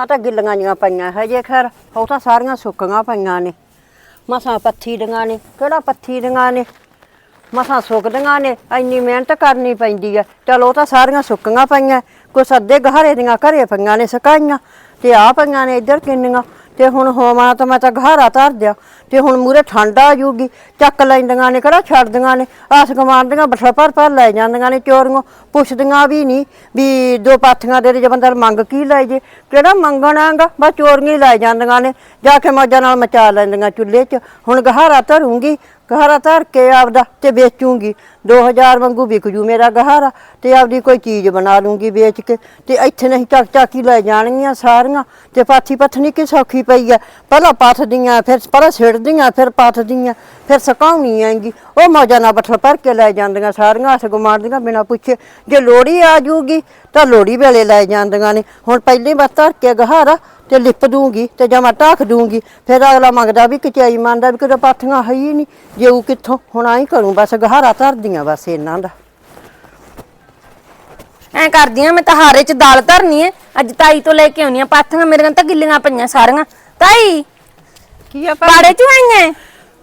ਆ ਤਾਂ ਗਿੱਲੀਆਂ ਜੀਆਂ ਪਈਆਂ ਹਜੇ ਖੈਰ ਉਹ ਤਾਂ ਸਾਰੀਆਂ ਸੁੱਕੀਆਂ ਪਈਆਂ ਨੇ। ਮਸਾਂ ਪੱਥੀ ਡੀਆਂ ਨੇ, ਕਿਹੜਾ ਪੱਥੀ ਡੀਆਂ ਨੇ? ਮਸਾਂ ਸੁੱਕਦੀਆਂ ਨੇ, ਇੰਨੀ ਮਿਹਨਤ ਕਰਨੀ ਪੈਂਦੀ ਆ। ਚਲ ਉਹ ਤਾਂ ਸਾਰੀਆਂ ਸੁੱਕੀਆਂ ਪਈਆਂ ਕੁਛ ਅੱਧੇ ਗਹਾਰੇ ਦੀਆਂ ਘਰੇ ਪਈਆਂ ਨੇ, ਸੁਕਾਈਆਂ, ਤੇ ਆ ਪਈਆਂ ਨੇ ਇੱਧਰ ਕਿੰਨੀਆਂ, ਤੇ ਹੁਣ ਹੋਵਾਂ ਤਾਂ ਮੈਂ ਤਾਂ ਗਹਾਰਾ ਧਰ ਦਿਆਂ। ਤੇ ਹੁਣ ਮੂਰੇ ਠੰਡ ਆ ਜੂਗੀ ਚੱਕ ਲੈਂਦੀਆਂ ਨੇ, ਕਿਹੜਾ ਛੱਡਦੀਆਂ ਨੇ। ਆਸ ਗਮਾਰਦੀਆਂ ਬਠਾ ਭਰ ਭਰ ਲੈ ਜਾਂਦੀਆਂ ਨੇ, ਚੋਰੀਆਂ। ਪੁੱਛਦੀਆਂ ਵੀ ਨਹੀਂ ਵੀ ਦੋ ਪਾਥੀਆਂ ਦੇ ਦੇ ਜੇ ਬੰਦਾ ਮੰਗ ਕੀ ਲੈ ਜੇ। ਕਿਹੜਾ ਮੰਗਣਾਗਾ ਬਸ ਚੋਰੀਆਂ ਹੀ ਲੈ ਜਾਂਦੀਆਂ ਨੇ। ਜਾ ਕੇ ਮੌਜਾਂ ਨਾਲ ਮਚਾ ਲੈਂਦੀਆਂ ਚੁੱਲ੍ਹੇ 'ਚ। ਹੁਣ ਗਹਾਰਾ ਧਰੂੰਗੀ। ਗਹਾਰਾ ਧਰ ਕੇ ਆਪਦਾ ਤੇ ਵੇਚੂੰਗੀ। 2000 ਵਾਂਗੂ ਵਿਕ ਜੂ ਮੇਰਾ ਗਹਾਰਾ। ਤੇ ਆਪਦੀ ਕੋਈ ਚੀਜ਼ ਬਣਾ ਲੂੰਗੀ ਵੇਚ ਕੇ। ਤੇ ਇੱਥੇ ਨਹੀਂ ਚੱਕ ਚੱਕ ਹੀ ਲੈ ਜਾਣਗੀਆਂ ਸਾਰੀਆਂ। ਤੇ ਪਾਥੀ ਪੱਥਨੀ ਕਿ ਸੌਖੀ ਪਈ ਐ ਪਹਿਲਾਂ ਪੱਥਦੀਆਂ ਫਿਰ ਪਰ ਪਹਿਲਾਂ ਛਿੜਦੀਆਂ ਫਿਰ ਪਾਥਦੀਆਂ, ਫਿਰ ਸੁਕਾਉਣੀ ਆਂਗੀ ਉਹ ਮੌਜਾਂ ਨਾਲ ਬੱਠਲ ਭਰ ਕੇ ਲੈ ਜਾਂਦੀਆਂ ਸਾਰੀਆਂ, ਹੱਥ ਗੁਮਾਰਦੀਆਂ ਬਿਨਾਂ ਪੁੱਛੇ। ਜੇ ਲੋੜੀ ਆ ਜੂਗੀ, ਤਾਂ ਲੋੜੀ ਵੇਲੇ ਲੈ ਜਾਂਦੀਆਂ ਨੇ। ਹੁਣ ਪਹਿਲੇ ਬਸ ਧਰ ਕੇ ਗਹਾਰਾ ਤੇ ਲਿਪ ਦੂੰਗੀ, ਤੇ ਜਮਾ ਢਾਖ ਦੂੰਗੀ। ਫਿਰ ਅਗਲਾ ਮੰਗਦਾ ਵੀ ਕਿਚਾਈ ਮੰਨਦਾ ਵੀ ਕਿਤੇ ਪਾਥੀਆਂ ਹੈ ਹੀ ਨਹੀਂ। ਜੇ ਉਹ ਕਿੱਥੋਂ, ਹੁਣ ਆਈ ਕਰੂੰ, ਬਸ ਗਹਾਰਾ ਧਰਦੀਆਂ, ਬਸ ਇਹਨਾਂ ਦਾ। ਐ ਕਰਦੀ ਆ, ਮੈਂ ਤਾਂ ਹਾਰੇ ਚ ਦਾਲ ਧਰਨੀ ਐ। ਅੱਜ ਤਾਈ ਤੋਂ ਲੈ ਕੇ ਆਉਣੀ ਆ ਪਾਥੀਆਂ, ਮੇਰੀਆਂ ਤਾਂ ਗਿੱਲੀਆਂ ਪਈਆਂ ਸਾਰੀਆਂ। ਤਾਈ! ਕੀ ਆ ਬਾੜੇ ਚ ਆਈਆਂ?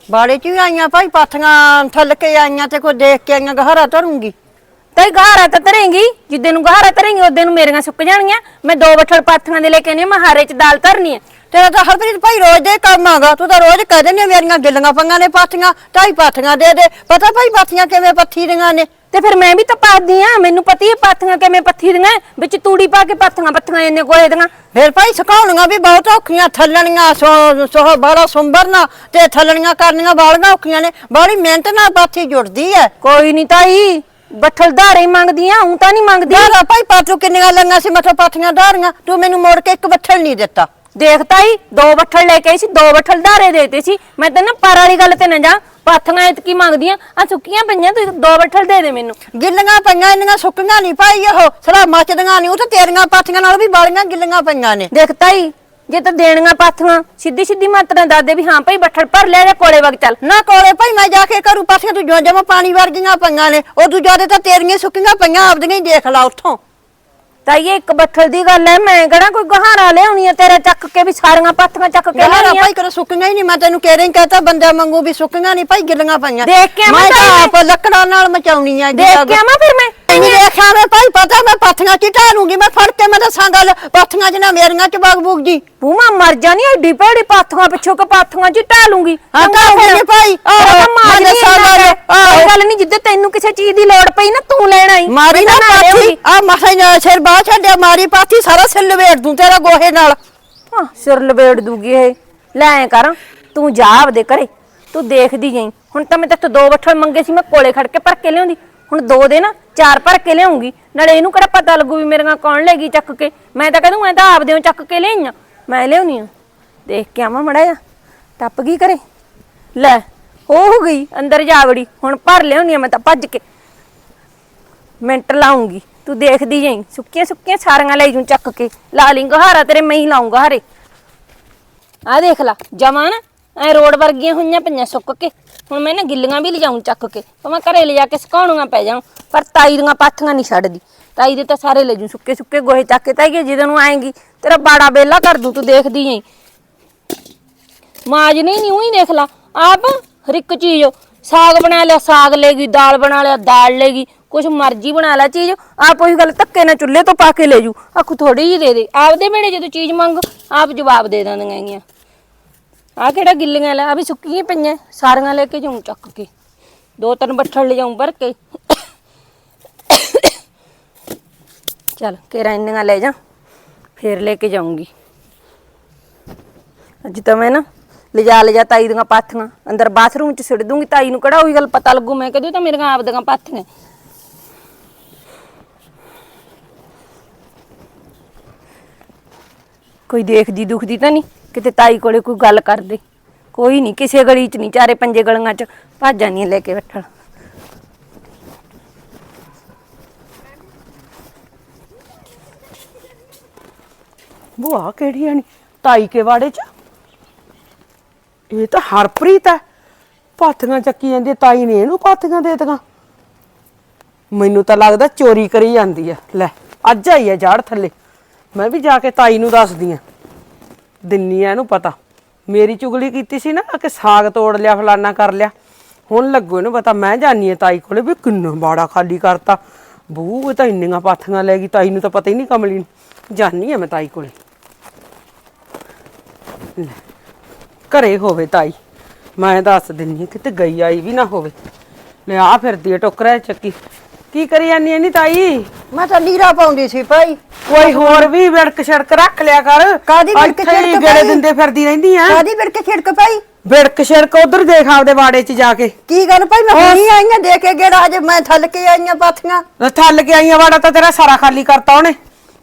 ਬਾੜੇ ਚ ਵੀ ਆਈਆਂ ਭਾਈ ਪਾਥੀਆਂ ਥੱਲ ਕੇ ਆਈਆਂ ਤੇ ਕੋਈ ਦੇਖ ਕੇ ਆਈਆਂ ਗਹਾਰਾ ਧਰੂੰਗੀ। ਤਾਈ ਗਹਾਰਾ ਤਾਂ ਧਰੇਂਗੀ ਜਿੱਦੇ ਨੂੰ ਗਹਾਰਾ ਧਰੇਂਗੀ ਉਹਦੇ ਨੂੰ ਮੇਰੀਆਂ ਸੁੱਕ ਜਾਣਗੀਆਂ। ਮੈਂ ਦੋ ਬੱਠਲ ਪਾਥੀਆਂ ਦੇ ਲੈ ਕੇ ਆਉਣੀ ਆ ਮੈਂ ਹਾਰੇ ਚ ਦਾਲ ਧਰਨੀ ਐ ਤੇਰਾ ਤਾਂ ਹਰਪ੍ਰੀਤ ਭਾਈ ਰੋਜ਼ ਦੇ ਕੰਮ ਆਗਾ ਤੂੰ ਤਾਂ ਰੋਜ਼ ਕਹਿ ਦਿੰਦੀ ਆਂ ਮੇਰੀਆਂ ਗਿੱਲੀਆਂ ਪੰਗਾਂ ਨੇ ਪਾਥੀਆਂ ਢਾਈ ਪਾਥੀਆਂ ਦੇ ਦੇ। ਪਤਾ ਭਾਈ ਪਾਥੀਆਂ ਕਿਵੇਂ ਪੱਥੀ ਦੀਆਂ ਨੇ? ਤੇ ਫਿਰ ਮੈਂ ਵੀ ਤਾਂ ਪਾਦੀ ਆ ਮੈਨੂੰ ਪਤੀ ਐ ਪਾਥੀਆਂ ਕਿਵੇਂ ਪੱਥੀ ਦੀਆਂ ਵਿੱਚ ਤੂੜੀ ਪਾ ਕੇ ਪਾਥੀਆਂ ਪੱਥੀਆਂ ਇੰਨੇ ਗੋਹੇ ਦੀਆਂ। ਫਿਰ ਭਾਈ ਸੁਕਾਉਣੀਆਂ ਵੀ ਬਹੁਤ ਔਖੀਆਂ ਥੱਲਣੀਆਂ ਸੋ ਬਾਲਾ ਸੁੰਬਰਨਾ ਤੇ ਥੱਲਣੀਆਂ ਕਰਨੀਆਂ ਬਾਲੀਆਂ ਔਖੀਆਂ ਨੇ ਬਾਲੀ ਮਿਹਨਤ ਨਾਲ ਪਾਥੀ ਜੁੜਦੀ ਐ। ਕੋਈ ਨਹੀਂ ਤਾਈ ਬੱਠਲ ਧਾਰੇ ਹੀ ਮੰਗਦੀ ਆ ਹੂੰ ਤਾਂ ਨਹੀਂ ਮੰਗਦੀ ਦਾਰਾ ਭਾਈ ਪਾਥੂ ਕਿੰਨੀਆਂ ਲੰਗਾਂ ਸੀ ਮਥੋਂ ਪਾਥੀਆਂ ਧਾਰੀਆਂ ਤੂੰ ਮੈਨੂੰ ਮੋੜ ਕੇ ਇੱਕ ਬੱਠਲ ਨਹੀਂ ਦਿੱਤਾ। ਦੇਖ ਤਾਈ ਦੋ ਬੱਠਲ ਲੈ ਕੇ ਆਈ ਸੀ ਦੋ ਬੱਠਲ ਧਾਰੇ ਦੇਤੇ ਸੀ। ਮੈਂ ਤਾਂ ਨਾ ਪਰ ਵਾਲੀ ਗੱਲ ਤੇ ਨਾ ਜਾ ਪਾਥੀਆਂ ਐਤ ਕੀ ਮੰਗਦੀਆਂ ਆ ਸੁੱਕੀਆਂ ਪਈਆਂ ਤੂੰ ਦੋ ਬੱਠਲ ਦੇ ਦੇ ਮੈਨੂੰ। ਗਿੱਲੀਆਂ ਪਈਆਂ ਇੰਨੀਆਂ ਸੁੱਕੀਆਂ ਨਹੀਂ ਭਾਈ ਉਹ। ਸੜਾ ਮੱਚਦੀਆਂ ਨਹੀਂ ਉਹ ਤਾਂ ਤੇਰੀਆਂ ਪਾਥੀਆਂ ਨਾਲ ਵੀ ਬਾਲੀਆਂ ਗਿੱਲੀਆਂ ਪਈਆਂ ਨੇ। ਦੇਖ ਤਾਈ ਜੇ ਤਾਂ ਦੇਣੀਆਂ ਪਾਥੀਆਂ ਸਿੱਧੀ ਸਿੱਧੀ ਮਾਤਰਾ ਦਾਦੇ ਵੀ ਹਾਂ ਭਾਈ ਬੱਠਲ ਭਰ ਲਿਆ ਜਾਂ ਕੋਲੇ ਵਗ ਚੱਲ। ਨਾ ਕੋਲੇ ਭਾਈ ਮੈਂ ਜਾ ਕੇ ਕਰੂ ਪਾਥੀਆਂ ਤੂੰ ਜੋ ਜਮਾ ਪਾਣੀ ਵਰਗੀਆਂ ਪਈਆਂ ਨੇ। ਉਹ ਦੂਜਾ ਦੇ ਤਾਂ ਤੇਰੀਆਂ ਸੁੱਕੀਆਂ ਪਈਆਂ ਆਪਦੀਆਂ ਹੀ ਦੇਖ ਲਾ ਉੱਥੋਂ। ਤਾਈ ਇਹ ਇੱਕ ਬੱਠਲ ਦੀ ਗੱਲ ਐ ਮੈਂ ਕਿਹੜਾ ਕੋਈ ਗਹਾਰਾ ਲਿਆਉਣੀ ਆ ਤੇਰਾ ਚੱਕ ਕੇ ਵੀ ਸਾਰੀਆਂ ਪਾਥੀਆਂ ਚੱਕ ਕੇ ਗਹਾਰਾ ਲਿਆਉਣੀਆਂ ਭਾਈ ਕਰ ਸੁੱਕੀਆਂ ਹੀ ਨਹੀਂ ਮੈਂ ਤੈਨੂੰ ਕਹਿ ਰਹੀ ਕਹਤਾ ਬੰਦਾ ਮੰਗੂ ਵੀ ਸੁੱਕੀਆਂ ਨਹੀਂ ਭਾਈ ਗਿੱਲੀਆਂ ਪਈਆਂ ਦੇਖ ਕੇ ਮੈਂ ਤਾਂ। ਆਪ ਲੱਕੜਾਂ ਨਾਲ ਮਚਾਉਣੀ ਆ ਦੇਖ ਕੇ ਆਵਾਂ ਫਿਰ ਮੈਂ ਨਹੀਂ ਦੇਖਿਆ ਮੈਂ ਭਾਈ ਪਤਾ ਮੈਂ ਪਾਥੀਆਂ ਚਿਟਾ ਲੂੰਗੀ ਮੈਂ ਫੜ ਕੇ ਮੈਂ ਦੱਸਾਂ ਗੱਲ ਪਾਥੀਆਂ ਚ ਨਾ ਮੇਰੀਆਂ ਚ ਬਾਗ ਬੂਗ ਜੀ ਪੂਮਾ ਮਰ ਜਾਣੀ ਏਡੀ ਭੈੜੀ ਪਾਥੀਆਂ ਪਿੱਛੋਂ ਕਿ ਪਾਥੀਆਂ ਚ ਢਾ ਲੂੰਗੀ ਹਾਂ, ਚੰਗਾ ਫਿਰ। ਲੂੰਗੀ ਭਾਈ। ਆਹੋ, ਤੇਰਾ ਤਾਂ ਮਾਜ ਮੈਂ ਨਹੀਂ ਦੱਸਾਂ ਗੱਲ। ਕੋਈ ਗੱਲ ਨਹੀਂ ਜਿੱਦੇ ਤੈਨੂੰ ਕਿਸੇ ਚੀਜ਼ ਦੀ ਲੋੜ ਪਈ ਨਾ ਤੂੰ ਲੈਣ ਆਈ। ਮਾਰੀ ਨਾ ਪਾਥੀ। ਆ ਮਸਾਂ ਹੀ ਸਿਰ ਬਾਹ ਛੱਡਿਆ ਮਾਰੀ ਪਾਥੀ ਸਾਰਾ ਸਿਰ ਲਵੇੜ ਦੂੰ ਤੇਰਾ ਗੋਹੇ ਨਾਲ। ਹਾਂ, ਸਿਰ ਲਵੇੜ ਦੂਗੀ ਇਹ। ਲੈ ਐ ਕਰ ਤੂੰ ਜਾ ਆਪਦੇ ਘਰੇ। ਤੂੰ ਦੇਖਦੀ ਜਾਈ। ਹੁਣ ਤਾਂ ਮੈਂ ਤੇਥੋਂ ਦੋ ਬੱਠਲ ਮੰਗੇ ਸੀ ਮੈਂ ਕੋਲੇ ਖੜ ਕੇ ਭਰ ਕੇ ਲਿਆਉਂਦੀ। ਹੁਣ ਦੋ ਦੇ ਨਾ ਚਾਰ ਭਰ ਕੇ ਲਿਆਉਂਗੀ। ਨਾਲੇ ਇਹਨੂੰ ਕਿਹੜਾ ਪਤਾ ਲੱਗੂ ਵੀ ਮੇਰੀਆਂ ਕੌਣ ਲੈ ਗਈ ਚੱਕ ਕੇ। ਮੈਂ ਤਾਂ ਕਹਦੂੰ ਮੈਂ ਤਾਂ ਆਪਦੇ ਨੂੰ ਚੱਕ ਕੇ ਲਿਆਈਆਂ। ਮੈਂ ਲਿਆਉਣੀ ਆ। ਦੇਖ ਕੇ ਆਵਾਂ ਮੜਾ ਜਾ ਟੱਪ ਗਈ ਕਰੇ ਲੈ ਹੋ ਗਈ, ਅੰਦਰ ਜਾ ਵੜੀ, ਹੁਣ ਭਰ ਲਿਆਉਣੀ ਆ ਮੈਂ ਤਾਂ ਭੱਜ ਕੇ। ਮਿੰਟ ਲਾਉਂਗੀ, ਤੂੰ ਦੇਖਦੀ ਜਾਈ, ਸੁੱਕੀਆਂ ਸੁੱਕੀਆਂ ਸਾਰੀਆਂ ਲੈ ਜੂ ਚੱਕ ਕੇ। ਲਾ ਲਈ ਗਹਾਰਾ, ਤੇਰੇ ਮੈਂ ਹੀ ਲਾਉਂਗਾ ਹਾਰੇ। ਆ ਦੇਖ ਲਾ, ਜਮਾ ਨਾ, ਐ ਰੋਡ ਵਰਗੀਆਂ ਹੋਈਆਂ ਪਈਆਂ ਸੁੱਕ ਕੇ। ਹੁਣ ਮੈਂ ਨਾ ਗਿੱਲੀਆਂ ਵੀ ਲਿਜਾਉਂ ਚੱਕ ਕੇ ਤਾਂ ਮੈਂ ਘਰੇ ਲਿਜਾ ਕੇ ਸੁਕਾਉਣੀਆਂ ਪੈ ਜਾਣ ਪਰ ਤਾਈ ਦੀਆਂ ਪਾਥੀਆਂ ਨਹੀਂ ਛੱਡਦੀ। ਤਾਈ ਦੇ ਤਾਂ ਸਾਰੇ ਲੈ ਜੂ ਸੁੱਕੇ ਸੁੱਕੇ ਗੋਹੇ ਚੱਕ ਕੇ ਤਾਈ ਜਿਹਦੇ ਨੂੰ ਆਏਗੀ ਤੇਰਾ ਬਾੜਾ ਬੇਲਾ ਕਰ ਦੂੰ, ਤੂੰ ਦੇਖਦੀ ਜਾਈ। ਮਾਜ ਨਹੀਂ ਨਹੀਂ ਉਹੀ ਦੇਖ ਲਾ, ਆਪ ਹਰ ਇੱਕ ਚੀਜ਼। ਸਾਗ ਬਣਾ ਲਿਆ, ਸਾਗ ਲੈਗੀ ਦਾਲ ਬਣਾ ਲਿਆ, ਦਾਲ ਲੈਗੀ ਕੁਛ ਮਰਜ਼ੀ ਬਣਾ ਲੈ ਚੀਜ਼। ਆਪ ਉਹੀ ਗੱਲ ਧੱਕੇ ਨਾਲ ਚੁੱਲ੍ਹੇ ਤੋਂ ਪਾ ਕੇ ਲੈ ਜੂ ਆਖੂ ਥੋੜੀ ਜਿਹੀ ਦੇ ਦੇ। ਆਪਦੇ ਵੇਲੇ ਜਦੋਂ ਚੀਜ਼ ਮੰਗ, ਆਪ ਜਵਾਬ ਦੇ ਦਿੰਦੀਆਂ ਹੈਗੀਆਂ। ਆ ਕਿਹੜਾ ਗਿੱਲੀਆਂ ਲੈ ਆ ਵੀ ਸੁੱਕੀਆਂ ਪਈਆਂ, ਸਾਰੀਆਂ ਲੈ ਕੇ ਜਾਉਂ ਚੱਕ ਕੇ। ਦੋ ਤਿੰਨ ਬੱਠਲ ਲੈ ਜਾਉਂ ਭਰ ਕੇ। ਚਲ, ਕੇਰਾ ਇੰਨੀਆਂ ਲੈ ਜਾ, ਫੇਰ ਲੈ ਕੇ ਜਾਊਂਗੀ। ਅੱਜ ਤਾਂ ਮੈਂ ਨਾ ਲਿਜਾ ਲਿਜਾ ਤਾਈ ਦੀਆਂ ਪਾਥੀਆਂ। ਅੰਦਰ ਬਾਥਰੂਮ 'ਚ ਸਿੱਟ ਦੂੰਗੀ, ਤਾਈ ਨੂੰ ਕਿਹੜਾ ਉਹੀ ਗੱਲ ਪਤਾ ਲੱਗੂ। ਮੈਂ ਕਹਦੂ ਤਾਂ ਮੇਰੀਆਂ ਆਪ ਦੀਆਂ ਪਾਥੀਆਂ ਕੋਈ ਦੇਖਦੀ ਦੁਖਦੀ ਤਾਂ ਨਹੀਂ, ਕਿਤੇ ਤਾਈ ਕੋਲੇ ਕੋਈ ਗੱਲ ਕਰਦੇ। ਕੋਈ ਨਹੀਂ, ਕਿਸੇ ਗਲੀ 'ਚ ਨਹੀਂ, ਚਾਰੇ ਪੰਜੇ ਗਲੀਆਂ 'ਚ ਭੱਜ ਜਾਂਦੀਆਂ ਲੈ ਕੇ ਬੈਠਣ। ਬੁਆ ਕਿਹੜੀ ਆਣੀ ਤਾਈ ਕੇ ਵਾੜੇ ਚ? ਇਹ ਤਾਂ ਹਰਪ੍ਰੀਤ ਹੈ। ਪਾਥੀਆਂ ਚੱਕੀ ਜਾਂਦੀ ਹੈ, ਤਾਈ ਨੇ ਇਹਨੂੰ ਪਾਥੀਆਂ ਦੇ ਦਿੱਤੀਆਂ। ਮੈਨੂੰ ਤਾਂ ਲੱਗਦਾ ਚੋਰੀ ਕਰੀ ਜਾਂਦੀ ਹੈ। ਲੈ ਅੱਜ ਆਈ ਹੈ ਜਾੜ ਥੱਲੇ। ਮੈਂ ਵੀ ਜਾ ਕੇ ਤਾਈ ਨੂੰ ਦੱਸਦੀ ਆ ਦਿੰਨੀ ਆ ਇਹਨੂੰ ਪਤਾ। ਮੇਰੀ ਚੁਗਲੀ ਕੀਤੀ ਸੀ ਨਾ ਕਿ ਸਾਗ ਤੋੜ ਲਿਆ ਫਲਾਨਾ ਕਰ ਲਿਆ। ਹੁਣ ਲੱਗੋ ਇਹਨੂੰ ਪਤਾ ਮੈਂ ਜਾਨੀ ਆ ਤਾਈ ਕੋਲੇ ਵੀ ਕਿੰਨਾ ਬਾੜਾ ਖਾਲੀ ਕਰਤਾ। ਬੂ ਇਹ ਤਾਂ ਇੰਨੀਆਂ ਪਾਥੀਆਂ ਲੈ ਗਈ ਤਾਈ ਨੂੰ ਤਾਂ ਪਤਾ ਹੀ ਨਹੀਂ ਕਮਲੀ ਨੂੰ। ਜਾਨੀ ਆ ਮੈਂ ਤਾਈ ਕੋਲੇ। ਲੈ, ਘਰੇ ਹੋਵੇ ਤਾਈ। ਮੈਂ ਦੱਸ ਦਿੰਨੀ ਆ ਕਿਤੇ ਗਈ ਆਈ ਵੀ ਨਾ ਹੋਵੇ। ਲੈ ਆ ਫਿਰਦੀ ਆ ਟੋਕਰਾ ਚੱਕੀ। ਕੀ ਕਰੀ ਜਾਨੀ ਐ ਨੀ ਤਾਈ? ਮੈਂ ਤਾਂ ਲੀਰਾ ਪਾਉਂਦੀ ਸੀ ਭਾਈ। ਕੋਈ ਹੋਰ ਵੀ ਵਿੜਕ ਛੜਕ ਰੱਖ ਲਿਆ ਕਰ। ਕਾਹਦੀ ਵਿੜਕ ਇੱਥੇ ਹੀ ਛਿੜਕ ਗੇੜੇ ਭਾਈ? ਦਿੰਦੇ ਫਿਰਦੀ ਰਹਿੰਦੀ ਆ। ਕਾਦੀ ਬਿਰਕੇ ਛਿੜਕ ਭਾਈ? ਵਿੜਕ ਛੜਕ ਉਧਰ ਦੇਖ ਆਪਦੇ ਬਾੜੇ 'ਚ ਜਾ ਕੇ। ਕੀ ਗੱਲ ਭਾਈ? ਮੈਂ ਹੁਣੀ ਆਈਆਂ ਦੇ ਕੇ ਗੇੜਾ ਅੱਜ ਮੈਂ ਥੱਲ ਕੇ ਆਈਆਂ ਪਾਥੀਆਂ। ਥੱਲ ਕੇ ਆਈਆਂ ਬਾੜਾ ਤਾਂ ਤੇਰਾ ਸਾਰਾ ਖਾਲੀ ਕਰਤਾ ਉਹਨੇ।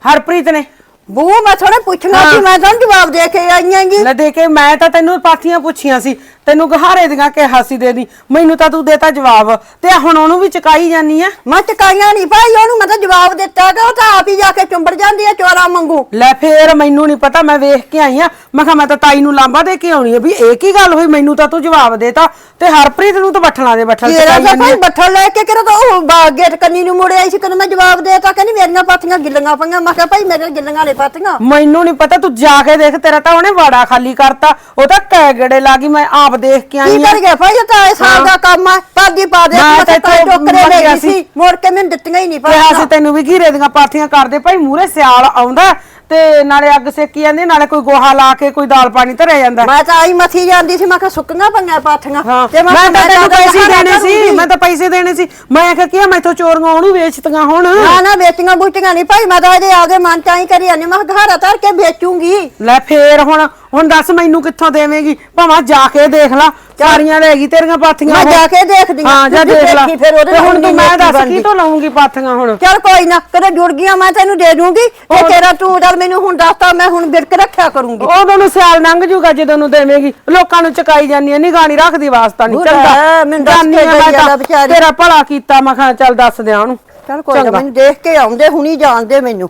ਹਰਪ੍ਰੀਤ ਨੇ। ਬੂ ਮੈਂ ਥੋੜਾ ਪੁੱਛਣਾ ਸੀ ਮੈਂ ਤੁਹਾਨੂੰ ਜਵਾਬ ਦੇ ਕੇ ਆਈਆਂ ਗੀ ਲੈ ਦੇ ਕੇ ਮੈਂ ਤਾਂ ਤੈਨੂੰ ਪਾਥੀਆਂ ਪੁੱਛੀਆਂ ਸੀ ਤੈਨੂੰ ਗਹਾਰੇ ਦੀਆਂ ਕਿਹਾ ਸੀ ਦੇ ਦੀ ਮੈਨੂੰ ਤਾਂ ਤੂੰ ਦੇਤਾ ਜਵਾਬ ਤੇ ਹੁਣ ਉਹਨੂੰ ਵੀ ਚਕਾਈ ਜਾਨੀ ਆ? ਮੈਂ ਚਕਾਈਆਂ ਨਹੀਂ ਭਾਈ ਉਹਨੂੰ ਮੈਂ ਤਾਂ ਜਵਾਬ ਦਿੱਤਾ ਕਿ ਉਹ ਤਾਂ ਆਪ ਹੀ ਜਾ ਕੇ ਚੁੰਬੜ ਜਾਂਦੀ ਹੈ ਚੋਰਾ ਮੰਗੂ ਲੈ ਫੇਰ ਮੈਨੂੰ ਨਹੀਂ ਪਤਾ ਮੈਂ ਵੇਖ ਕੇ ਆਈ ਆ ਮੈਂ ਕਿਹਾ ਮੈਂ ਤਾਂ ਤਾਈ ਨੂੰ ਲਾਂਬਾ ਦੇ ਕੇ ਆਉਣੀ ਆ ਵੀ ਇਹ ਕੀ ਗੱਲ ਹੋਈ ਮੈਨੂੰ ਤਾਂ ਤੂੰ ਜਵਾਬ ਦੇਤਾ ਤੇ ਹਰਪ੍ਰੀਤ ਨੂੰ ਤਾਂ ਬੱਠਲਾਂ ਦੇ ਬੱਠਲ ਤੇਰਾ ਚਕਾਈ ਤਾਂ ਜਾਨੀ ਭਾਈ ਆ। ਬੱਠਲ ਲੈ ਕੇ ਕਿਹੜਾ ਤਾਂ ਉਹ ਬਾ- ਗੇਟ ਕੰਨੀ ਨੂੰ ਮੁੜ ਆਈ ਸੀ ਕਦੋਂ ਮੈਂ ਜਵਾਬ ਦੇਤਾ ਕਹਿੰਦੀ ਮੇਰੀਆਂ ਪਾਥੀਆਂ ਗਿੱਲੀਆਂ ਪਈਆਂ ਮੈਂ ਕਿਹਾ ਭਾਈ ਮੇਰੇ ਗਿੱਲੀਆਂ ਨੇ ਪਾਥੀਆਂ ਮੈਨੂੰ ਨਹੀਂ ਪਤਾ ਤੂੰ ਜਾ ਕੇ ਦੇਖ ਤੇਰਾ ਤਾਂ ਉਹਨੇ ਵਾੜਾ ਖਾਲੀ ਕਰਤਾ। ਉਹ ਤਾਂ ਕੈ ਗੜੇ ਲਾਗੀ ਮੈਂ ਆਪ ਦੇਖ ਕੇ ਕੀ ਆਈ ਆ ਕਰ ਗਿਆ ਭਾਈ? ਇਹ ਤਾਂ ਸਾਲ ਦਾ ਕੰਮ ਆ। ਪਾਦੀ ਪਾ ਦੇ ਮੈਂ ਤਾਂ ਇੱਥੋਂ ਟੋਕਰੇ ਲੈ ਮੰਗਿਆ ਗਈ ਸੀ। ਸੀ। ਮੁੜ ਕੇ ਮੈਨੂੰ ਦਿੱਤੀਆਂ ਹੀ ਨਹੀਂ ਕਿਹਾ ਸੀ ਤੈਨੂੰ ਵੀ ਘੀਰੇ ਦੀਆਂ ਪਾਥੀਆਂ ਕਰਦੇ ਭਾਈ ਮੂਰੇ ਸਿਆਲ ਆਉਂਦਾ। ਤੇ ਨਾਲੇ ਅੱਗ ਸੇਕੀ ਜਾਂਦੀ ਨਾਲੇ ਕੋਈ ਗੋਹਾ ਲਾ ਕੇ ਕੋਈ ਦਾਲ ਪਾਣੀ ਧਰਿਆ ਜਾਂਦਾ ਮੈਂ ਤਾਂ ਆਈ ਮੱਥੀ ਜਾਂਦੀ ਸੀ ਮੈਂ ਕਿਹਾ ਸੁੱਕੀਆਂ ਪਈਆਂ ਪਾਥੀਆਂ। ਤੇ ਮੈਂ ਤਾਂ ਤੈਨੂੰ ਪੈਸੇ ਦੇਣੇ ਸੀ। ਮੈਂ ਤਾਂ ਪੈਸੇ ਦੇਣੇ ਸੀ। ਮੈਂ ਕਿਹਾ ਕਿ ਮੈਥੋਂ ਚੋਰੀਆਂ ਉਹਨੂੰ ਵੇਚਤੀਆਂ ਹੁਣ। ਨਾ ਨਾ ਵੇਚੀਆਂ ਬੂਟੀਆਂ ਨਹੀਂ ਭਾਈ ਮੈਂ ਤਾਂ ਅਜੇ ਆ ਗਏ ਮਨ ਤਾਂ ਹੀ ਕਰੀ ਜਾਂਦੀ ਮੈਂ ਘਾਰਾ ਧਰ ਕੇ ਵੇਚੂੰਗੀ। ਲੈ ਫੇਰ ਹੁਣ ਹੁਣ ਦੱਸ ਮੈਨੂੰ ਕਿੱਥੋਂ ਦੇਵੇਂਗੀ ਭਾਵੇਂ ਜਾ ਕੇ ਦੇਖ ਲਾ ਚਾਰੀਆਂ ਲੈ ਗਈ ਤੇਰੀਆਂ ਪਾਥੀਆਂ ਮੈਂ ਉਹ। ਜਾ ਕੇ ਦੇਖਦੀ ਆਂ। ਹਾਂ ਜਾ ਤੂੰ ਦੇਖ ਲਾ ਦੇਖੀ ਫਿਰ ਉਹਦੇ ਤੇ ਹੁਣ ਤੂੰ ਮੈਂ ਦੱਸ ਬਣਦੀ। ਕੀ ਤੋਂ ਲਾਉਂਗੀ ਪਾਥੀਆਂ ਹੁਣ ਚਲ ਕੋਈ ਨਾ ਕਦੇ ਜੁੜ ਗਈਆਂ ਮੈਂ ਤੈਨੂੰ ਦੇ ਦੂੰਗੀ ਤੇ ਤੇਰਾ ਤੂੰ ਚੱਲ ਮੈਨੂੰ ਹੁਣ ਦੱਸਤਾ ਮੈਂ ਹੁਣ ਬਿਰਕ ਰੱਖਿਆ ਕਰੂੰਗੀ ਉਦੋਂ ਨੂੰ ਸਿਆਲ ਲੰਘ ਜੂਗਾ ਜਦੋਂ ਨੂੰ ਦੇਵੇਂਗੀ ਲੋਕਾਂ ਨੂੰ ਚਕਾਈ ਜਾਂਦੀ ਐ ਨਹੀਂ ਰੱਖਦੀ ਵਾਸਤਾ ਨਹੀਂ ਬੁਰਾ, ਚੰਗਾ ਮੈਨੂੰ ਦੱਸ ਜਾਨੀ ਕੇ ਆਂ ਮੈਂ ਗਈ ਆ ਤਾਂ, ਵਿਚਾਰੀ। ਤੇਰਾ ਭਲਾ ਕੀਤਾ ਮੈਂ ਕਿਹਾ ਚੱਲ ਦੱਸ ਦਿਆਂ ਉਹਨੂੰ ਚਲ ਕੋਈ ਨਾ ਚੰਗਾ। ਮੈਨੂੰ ਦੇਖ ਕੇ ਆਉਂਦੇ ਹੁਣੀ ਜਾਣਦੇ ਮੈਨੂੰ